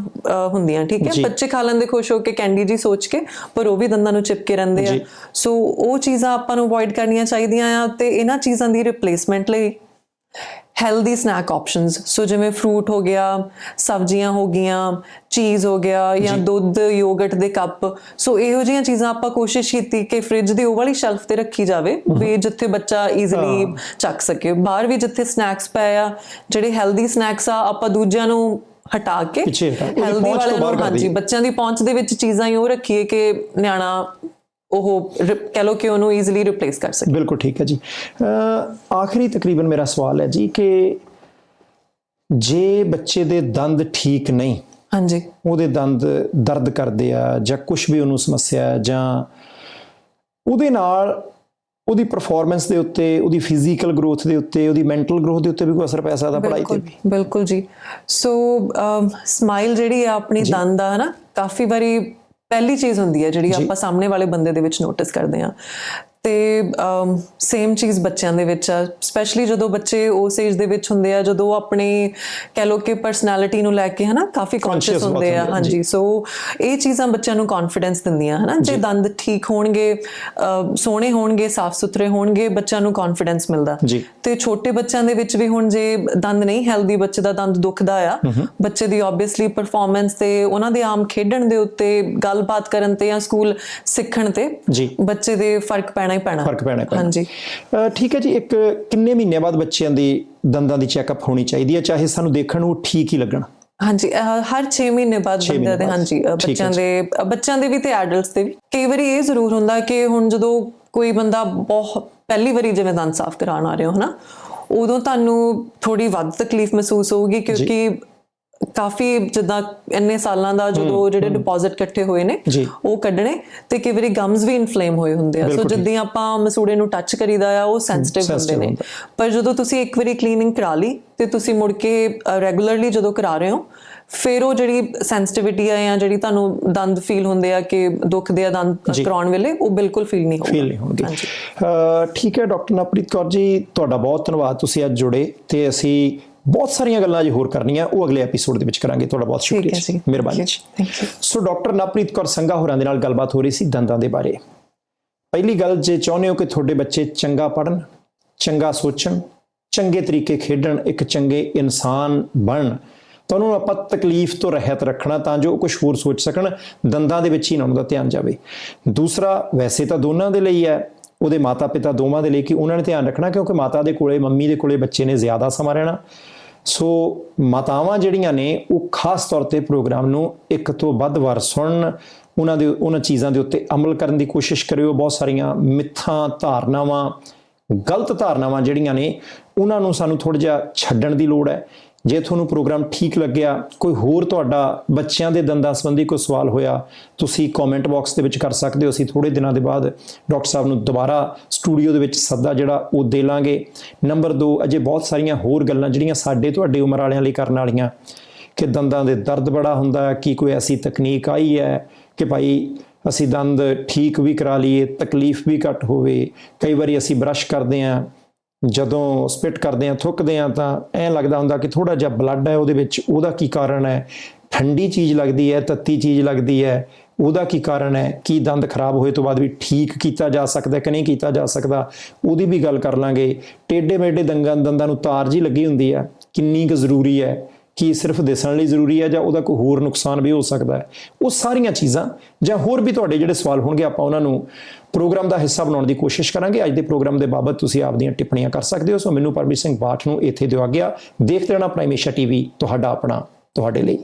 ਹੁੰਦੀਆਂ ਠੀਕ ਹੈ। ਬੱਚੇ ਖਾ ਲੈਂਦੇ ਖੁਸ਼ ਹੋ ਕੇ ਕੈਂਡੀ ਜੀ ਸੋਚ ਕੇ ਪਰ ਉਹ ਵੀ ਦੰਦਾਂ ਨੂੰ ਚਿਪਕੇ ਰਹਿੰਦੇ ਆ। ਸੋ ਉਹ ਚੀਜ਼ਾਂ ਆਪਾਂ ਨੂੰ ਅਵੋਇਡ ਕਰਨੀਆਂ ਚਾਹੀਦੀਆਂ ਆ ਤੇ ਇਹਨਾਂ ਚੀਜ਼ਾਂ ਦੀ ਰਿਪਲੇਸਮੈਂਟ ਲਈ ਹੈਲਦੀ ਸਨੈਕ ਆਪਸ਼ਨਸ ਸੋ ਜਿਵੇਂ ਫਰੂਟ ਹੋ ਗਿਆ ਸਬਜ਼ੀਆਂ ਹੋ ਗਈਆਂ ਚੀਜ਼ ਹੋ ਗਿਆ ਜਾਂ ਦੁੱਧ ਯੋਗਰਟ ਦੇ ਕੱਪ ਸੋ ਇਹੋ ਜਿਹੀਆਂ ਚੀਜ਼ਾਂ ਆਪਾਂ ਕੋਸ਼ਿਸ਼ ਕੀਤੀ ਕਿ ਫ੍ਰਿਜ ਦੀ ਉਹ ਵਾਲੀ ਸ਼ੈਲਫ ਤੇ ਰੱਖੀ ਜਾਵੇ ਵੀ ਜਿੱਥੇ ਬੱਚਾ ਈਜ਼ੀਲੀ ਚੱਕ ਸਕੇ। ਬਾਹਰ ਵੀ ਜਿੱਥੇ ਸਨੈਕਸ ਪਏ ਆ ਜਿਹੜੇ ਹੈਲਦੀ ਸਨੈਕਸ ਆ ਆਪਾਂ ਦੂਜਿਆਂ ਨੂੰ ਹਟਾ ਕੇ ਹੈਲਦੀ ਬਾਹਰ ਨੂੰ ਹਾਂਜੀ। ਬੱਚਿਆਂ ਦੀ ਪਹੁੰਚ ਦੇ ਵਿੱਚ ਚੀਜ਼ਾਂ ਹੀ ਉਹ ਰੱਖੀਏ ਕਿ ਨਿਆਣਾ ਉਹ ਕਹਿ ਲੋ ਕਿ ਉਹਨੂੰ ਈਜ਼ੀਲੀ ਰਿਪਲੇਸ ਕਰ ਸਕੇ। ਬਿਲਕੁਲ ਠੀਕ ਹੈ ਜੀ। ਆਖਰੀ ਤਕਰੀਬਨ ਮੇਰਾ ਸਵਾਲ ਹੈ ਜੀ ਕਿ ਜੇ ਬੱਚੇ ਦੇ ਦੰਦ ਠੀਕ ਨਹੀਂ ਹਾਂਜੀ। ਉਹਦੇ ਦੰਦ ਦਰਦ ਕਰਦੇ ਆ ਜਾਂ ਕੁਝ ਵੀ ਉਹਨੂੰ ਸਮੱਸਿਆ ਹੈ ਜਾਂ ਉਹਦੇ ਨਾਲ ਉਹਦੀ ਪਰਫਾਰਮੈਂਸ ਦੇ ਉੱਤੇ ਉਹਦੀ ਫਿਜ਼ੀਕਲ ਗਰੋਥ ਦੇ ਉੱਤੇ ਉਹਦੀ ਮੈਂਟਲ ਗਰੋਥ ਦੇ ਉੱਤੇ ਵੀ ਕੋਈ ਅਸਰ ਪੈ ਸਕਦਾ ਪੜ੍ਹਾਈ ਤੇ ਬਿਲਕੁਲ ਵੀ? ਬਿਲਕੁਲ ਜੀ। ਸੋ ਸਮਾਈਲ ਜਿਹੜੀ ਆ ਆਪਣੀ ਦੰਦ ਆ ਹਨਾ ਕਾਫੀ ਵਾਰੀ ਪਹਿਲੀ ਚੀਜ਼ ਹੁੰਦੀ ਹੈ ਜਿਹੜੀ ਆਪਾਂ ਸਾਹਮਣੇ ਵਾਲੇ ਬੰਦੇ ਦੇ ਵਿੱਚ ਨੋਟਿਸ ਕਰਦੇ ਆ ਤੇ ਸੇਮ ਚੀਜ਼ ਬੱਚਿਆਂ ਦੇ ਵਿੱਚ ਆ। ਸਪੈਸ਼ਲੀ ਜਦੋਂ ਬੱਚੇ ਉਸ ਏਜ ਦੇ ਵਿੱਚ ਹੁੰਦੇ ਆ ਜਦੋਂ ਆਪਣੇ ਕਹਿ ਲੋ ਕਿ ਪਰਸਨੈਲਿਟੀ ਨੂੰ ਲੈ ਕੇ ਹਨਾ ਕਾਫੀ ਕੌਨਸ਼ੀਅਸ ਹੁੰਦੇ ਆ। ਹਾਂਜੀ ਸੋ ਇਹ ਚੀਜ਼ਾਂ ਬੱਚਿਆਂ ਨੂੰ ਕੌਨਫੀਡੈਂਸ ਦਿੰਦੀਆਂ ਹਨਾ। ਜੇ ਦੰਦ ਠੀਕ ਹੋਣਗੇ ਸੋਹਣੇ ਹੋਣਗੇ ਸਾਫ਼ ਸੁਥਰੇ ਹੋਣਗੇ ਬੱਚਿਆਂ ਨੂੰ ਕੌਨਫੀਡੈਂਸ ਮਿਲਦਾ। ਤੇ ਛੋਟੇ ਬੱਚਿਆਂ ਦੇ ਵਿੱਚ ਵੀ ਹੁਣ ਜੇ ਦੰਦ ਨਹੀਂ ਹੈਲਦੀ ਬੱਚੇ ਦਾ ਦੰਦ ਦੁਖਦਾ ਆ ਬੱਚੇ ਦੀ ਆਬਵੀਅਸਲੀ ਪਰਫਾਰਮੈਂਸ ਤੇ ਉਹਨਾਂ ਦੇ ਆਮ ਖੇਡਣ ਦੇ ਉੱਤੇ ਗੱਲਬਾਤ ਕਰਨ ਤੇ ਜਾਂ ਸਕੂਲ ਸਿੱਖਣ ਤੇ। ਬੱਚੇ ਦੇ ਫ਼ਰਕ ਪੈਣਾ ਹੀ ਪੈਣਾ। ਫ਼ਰਕ ਪੈਣਾ ਹਾਂਜੀ। ਠੀਕ ਹੈ ਜੀ ਇੱਕ ਕਿੰਨੇ ਮਹੀਨਿਆਂ ਬਾਅਦ ਬੱਚਿਆਂ ਦੀ ਦੰਦਾਂ ਦੀ ਚੈੱਕਅਪ ਹੋਣੀ ਚਾਹੀਦੀ ਹੈ? ਚਾਹੇ ਸਾਨੂੰ ਦੇਖਣ ਨੂੰ ਠੀਕ ਹੀ ਲੱਗਣ। ਹਾਂਜੀ ਹਰ 6 ਮਹੀਨੇ ਬਾਅਦ ਛੇ ਬੰਦਿਆਂ ਦੇ ਮਹੀਨੇ ਹਾਂਜੀ ਬੱਚਿਆਂ ਦੇ ਬੱਚਿਆਂ ਦੇ ਵੀ ਤੇ ਐਡਲਟਸ ਦੇ ਵੀ। ਕਈ ਵਾਰੀ ਇਹ ਜ਼ਰੂਰ ਹੁੰਦਾ ਕਿ ਹੁਣ ਜਦੋਂ ਕੋਈ ਬੰਦਾ ਬਹੁਤ ਪਹਿਲੀ ਵਾਰੀ ਜਿਵੇਂ ਦੰਦ ਸਾਫ਼ ਕਰਾਉਣ ਆ ਰਹੇ ਹੋ ਹਨਾ ਉਦੋਂ ਤੁਹਾਨੂੰ ਥੋੜੀ ਵੱਧ ਤਕਲੀਫ ਮਹਿਸੂਸ ਹੋਊਗੀ ਕਿਉਂਕਿ ਕਾਫੀ ਜਿੱਦਾਂ ਇੰਨੇ ਸਾਲਾਂ ਦਾ ਜਦੋਂ ਜਿਹੜੇ ਡਿਪੋਜ਼ਿਟ ਇਕੱਠੇ ਹੋਏ ਨੇ। ਉਹ ਕੱਢਣੇ ਤੇ ਕਈ ਵਾਰੀ ਗਮਸ ਵੀ ਇਨਫਲੇਮ ਹੋਏ ਹੁੰਦੇ ਆ ਸੋ। ਜਿੱਦਾਂ ਆਪਾਂ ਮਸੂੜੇ ਨੂੰ ਟੱਚ ਕਰੀਦਾ ਆ ਉਹ ਸੈਂਸਿਟਿਵ ਹੁੰਦੇ ਨੇ ਹੁੰਦਾ। ਪਰ ਜਦੋਂ ਤੁਸੀਂ ਇੱਕ ਵਾਰੀ ਕਲੀਨਿੰਗ ਕਰਾ ਲਈ ਤੇ ਤੁਸੀਂ ਮੁੜ ਕੇ ਰੈਗੂਲਰਲੀ ਜਦੋਂ ਕਰਾ ਰਹੇ ਹੋ ਫਿਰ ਉਹ ਜਿਹੜੀ ਸੈਂਸਿਟਿਵਿਟੀ ਆ ਜਾਂ ਜਿਹੜੀ ਤੁਹਾਨੂੰ ਦੰਦ ਫੀਲ ਹੁੰਦੇ ਆ ਕਿ ਦੁਖਦੇ ਆ ਦੰਦ ਕਰਾਉਣ ਵੇਲੇ ਉਹ ਬਿਲਕੁਲ ਫੀਲ ਨਹੀਂ ਹੋਊਗਾ ਫੀਲ ਨਹੀਂ। ਅਹ ਠੀਕ ਹੈ ਡਾਕਟਰ ਨਵਪ੍ਰੀਤ ਕੌਰ ਜੀ ਤੁਹਾਡਾ ਬਹੁਤ ਧੰਨਵਾਦ ਤੁਸੀਂ ਅੱਜ ਜੁੜੇ ਤੇ ਅਸੀਂ ਬਹੁਤ ਸਾਰੀਆਂ ਗੱਲਾਂ ਅਜੇ ਹੋਰ ਕਰਨੀਆਂ ਉਹ ਅਗਲੇ ਐਪੀਸੋਡ ਦੇ ਵਿੱਚ ਕਰਾਂਗੇ। ਤੁਹਾਡਾ ਬਹੁਤ ਸ਼ੁਕਰੀਆ ਜੀ। ਮਿਹਰਬਾਨੀ। ਜੀ thank you so doctor Navpreet Kaur Sangha ਹੋਰਾਂ ਦੇ ਨਾਲ ਗੱਲਬਾਤ ਹੋ ਰਹੀ ਸੀ ਦੰਦਾਂ ਦੇ ਬਾਰੇ। ਪਹਿਲੀ ਗੱਲ ਜੇ ਚਾਹੁੰਦੇ ਹੋ ਕਿ ਤੁਹਾਡੇ ਬੱਚੇ ਚੰਗਾ ਪੜਨ ਚੰਗਾ ਸੋਚਣ ਚੰਗੇ ਤਰੀਕੇ ਖੇਡਣ ਇੱਕ ਚੰਗੇ ਇਨਸਾਨ ਬਣਨ ਤਾਂ ਉਹਨਾਂ ਨੂੰ ਆਪਾਂ ਤਕਲੀਫ ਤੋਂ ਰਹਿਤ ਰੱਖਣਾ ਤਾਂ ਜੋ ਕੁਝ ਹੋਰ ਸੋਚ ਸਕਣ ਦੰਦਾਂ ਦੇ ਵਿੱਚ ਹੀ ਨਾ ਉਹਨਾਂ ਦਾ ਧਿਆਨ ਜਾਵੇ। ਦੂਸਰਾ ਵੈਸੇ ਤਾਂ ਦੋਨਾਂ ਦੇ ਲਈ ਹੈ ਉਹਦੇ ਮਾਤਾ ਪਿਤਾ ਦੋਵਾਂ ਦੇ ਲਈ ਕਿ ਉਹਨਾਂ ਨੇ ਧਿਆਨ ਰੱਖਣਾ ਕਿਉਂਕਿ ਮਾਤਾ ਦੇ ਕੋਲੇ ਮੰਮੀ ਦੇ ਕੋਲੇ ਬੱਚੇ ਨੇ ਜ਼ਿਆਦਾ ਸਮਾਂ ਰਹਿਣਾ। ਸੋ ਮਾਤਾਵਾਂ ਜਿਹੜੀਆਂ ਨੇ, ਉਹ ਖਾਸ ਤੌਰ ਤੇ ਪ੍ਰੋਗਰਾਮ ਨੂੰ ਇੱਕ ਤੋਂ ਵੱਧ ਵਾਰ ਸੁਣਨ, ਉਹਨਾਂ ਦੇ, ਉਹਨਾਂ ਚੀਜ਼ਾਂ ਦੇ ਉੱਤੇ ਅਮਲ ਕਰਨ ਦੀ ਕੋਸ਼ਿਸ਼ ਕਰਿਓ। ਬਹੁਤ ਸਾਰੀਆਂ ਮਿੱਥਾਂ, ਧਾਰਨਾਵਾਂ, ਗਲਤ ਧਾਰਨਾਵਾਂ ਜਿਹੜੀਆਂ ਨੇ, ਉਹਨਾਂ ਨੂੰ ਸਾਨੂੰ ਥੋੜਾ ਜਿਹਾ ਛੱਡਣ ਦੀ ਲੋੜ ਹੈ। ਜੇ ਤੁਹਾਨੂੰ ਪ੍ਰੋਗਰਾਮ ਠੀਕ ਲੱਗਿਆ, ਕੋਈ ਹੋਰ ਤੁਹਾਡਾ ਬੱਚਿਆਂ ਦੇ ਦੰਦਾਂ ਸੰਬੰਧੀ ਕੋਈ ਸਵਾਲ ਹੋਇਆ, ਤੁਸੀਂ ਕਮੈਂਟ ਬਾਕਸ ਦੇ ਵਿੱਚ ਕਰ ਸਕਦੇ ਹੋ। ਅਸੀਂ ਥੋੜੇ ਦਿਨਾਂ ਦੇ ਬਾਅਦ ਡਾਕਟਰ ਸਾਹਿਬ ਨੂੰ ਦੁਬਾਰਾ ਸਟੂਡੀਓ ਦੇ ਵਿੱਚ ਸੱਦਾ ਜਿਹੜਾ ਉਹ ਦੇ ਲਾਂਗੇ। ਨੰਬਰ 2 ਅਜੇ ਬਹੁਤ ਸਾਰੀਆਂ ਹੋਰ ਗੱਲਾਂ ਜਿਹੜੀਆਂ ਸਾਡੇ ਤੁਹਾਡੇ ਉਮਰ ਵਾਲਿਆਂ ਲਈ ਕਰਨ ਵਾਲੀਆਂ, ਕਿ ਦੰਦਾਂ ਦੇ ਦਰਦ ਬੜਾ ਹੁੰਦਾ, ਕੀ ਕੋਈ ਐਸੀ ਤਕਨੀਕ ਆਈ ਹੈ ਕਿ ਭਾਈ ਅਸੀਂ ਦੰਦ ਠੀਕ ਵੀ ਕਰਾ ਲਈਏ, ਤਕਲੀਫ ਵੀ ਘੱਟ ਹੋਵੇ, ਕਈ ਵਾਰੀ ਅਸੀਂ ਬਰਸ਼ ਕਰਦੇ ਆਂ ਜਦੋਂ ਸਪਿਟ ਕਰਦੇ ਆਂ ਥੁੱਕਦੇ ਆਂ ਤਾਂ ਐਂ ਲੱਗਦਾ ਹੁੰਦਾ ਕਿ ਥੋੜਾ ਜਿਹਾ ਬਲੱਡ ਹੈ ਉਹਦੇ ਵਿੱਚ, ਉਹਦਾ ਕੀ ਕਾਰਨ ਹੈ? ਠੰਡੀ ਚੀਜ਼ ਲੱਗਦੀ ਹੈ, ਤੱਤੀ ਚੀਜ਼ ਲੱਗਦੀ ਹੈ, ਉਹਦਾ ਕੀ ਕਾਰਨ ਹੈ? ਕੀ ਦੰਦ ਖਰਾਬ ਹੋਏ ਤੋਂ ਬਾਅਦ ਵੀ ਠੀਕ ਕੀਤਾ ਜਾ ਸਕਦਾ ਕਿ ਨਹੀਂ ਕੀਤਾ ਜਾ ਸਕਦਾ? ਉਹਦੀ ਵੀ ਗੱਲ ਕਰ ਲਾਂਗੇ। ਟੇਡੇ ਮੇਡੇ ਦੰਦਾਂ ਦੰਦਾਂ ਨੂੰ ਤਾਰ ਜੀ ਲੱਗੀ ਹੁੰਦੀ ਹੈ, ਕਿੰਨੀ ਕੁ ਜ਼ਰੂਰੀ ਹੈ? ਕੀ ਸਿਰਫ ਦਿਸਣ ਲਈ ਜ਼ਰੂਰੀ ਹੈ ਜਾਂ ਉਹਦਾ ਕੋਈ ਹੋਰ ਨੁਕਸਾਨ ਵੀ ਹੋ ਸਕਦਾ ਹੈ? ਉਹ ਸਾਰੀਆਂ ਚੀਜ਼ਾਂ ਜਾਂ ਹੋਰ ਵੀ ਤੁਹਾਡੇ ਜਿਹੜੇ ਸਵਾਲ ਹੋਣਗੇ, ਆਪਾਂ ਉਹਨਾਂ ਨੂੰ ਪ੍ਰੋਗਰਾਮ ਦਾ ਹਿੱਸਾ ਬਣਾਉਣ ਦੀ ਕੋਸ਼ਿਸ਼ ਕਰਾਂਗੇ। ਅੱਜ ਦੇ ਪ੍ਰੋਗਰਾਮ ਦੇ ਬਾਬਤ ਤੁਸੀਂ ਆਪਦੀਆਂ ਟਿੱਪਣੀਆਂ ਕਰ ਸਕਦੇ ਹੋ। ਸੋ ਮੈਨੂੰ ਪਰਮਜੀਤ ਸਿੰਘ ਬਾਠ ਨੂੰ ਇੱਥੇ ਦਿਓ ਗਿਆ ਦੇਖਦੇ ਰਹਿਣਾ ਪ੍ਰਾਈਮੇਸ਼ਾ ਏਸ਼ੀਆ ਟੀਵੀ ਤੁਹਾਡਾ ਆਪਣਾ, ਤੁਹਾਡੇ ਲਈ।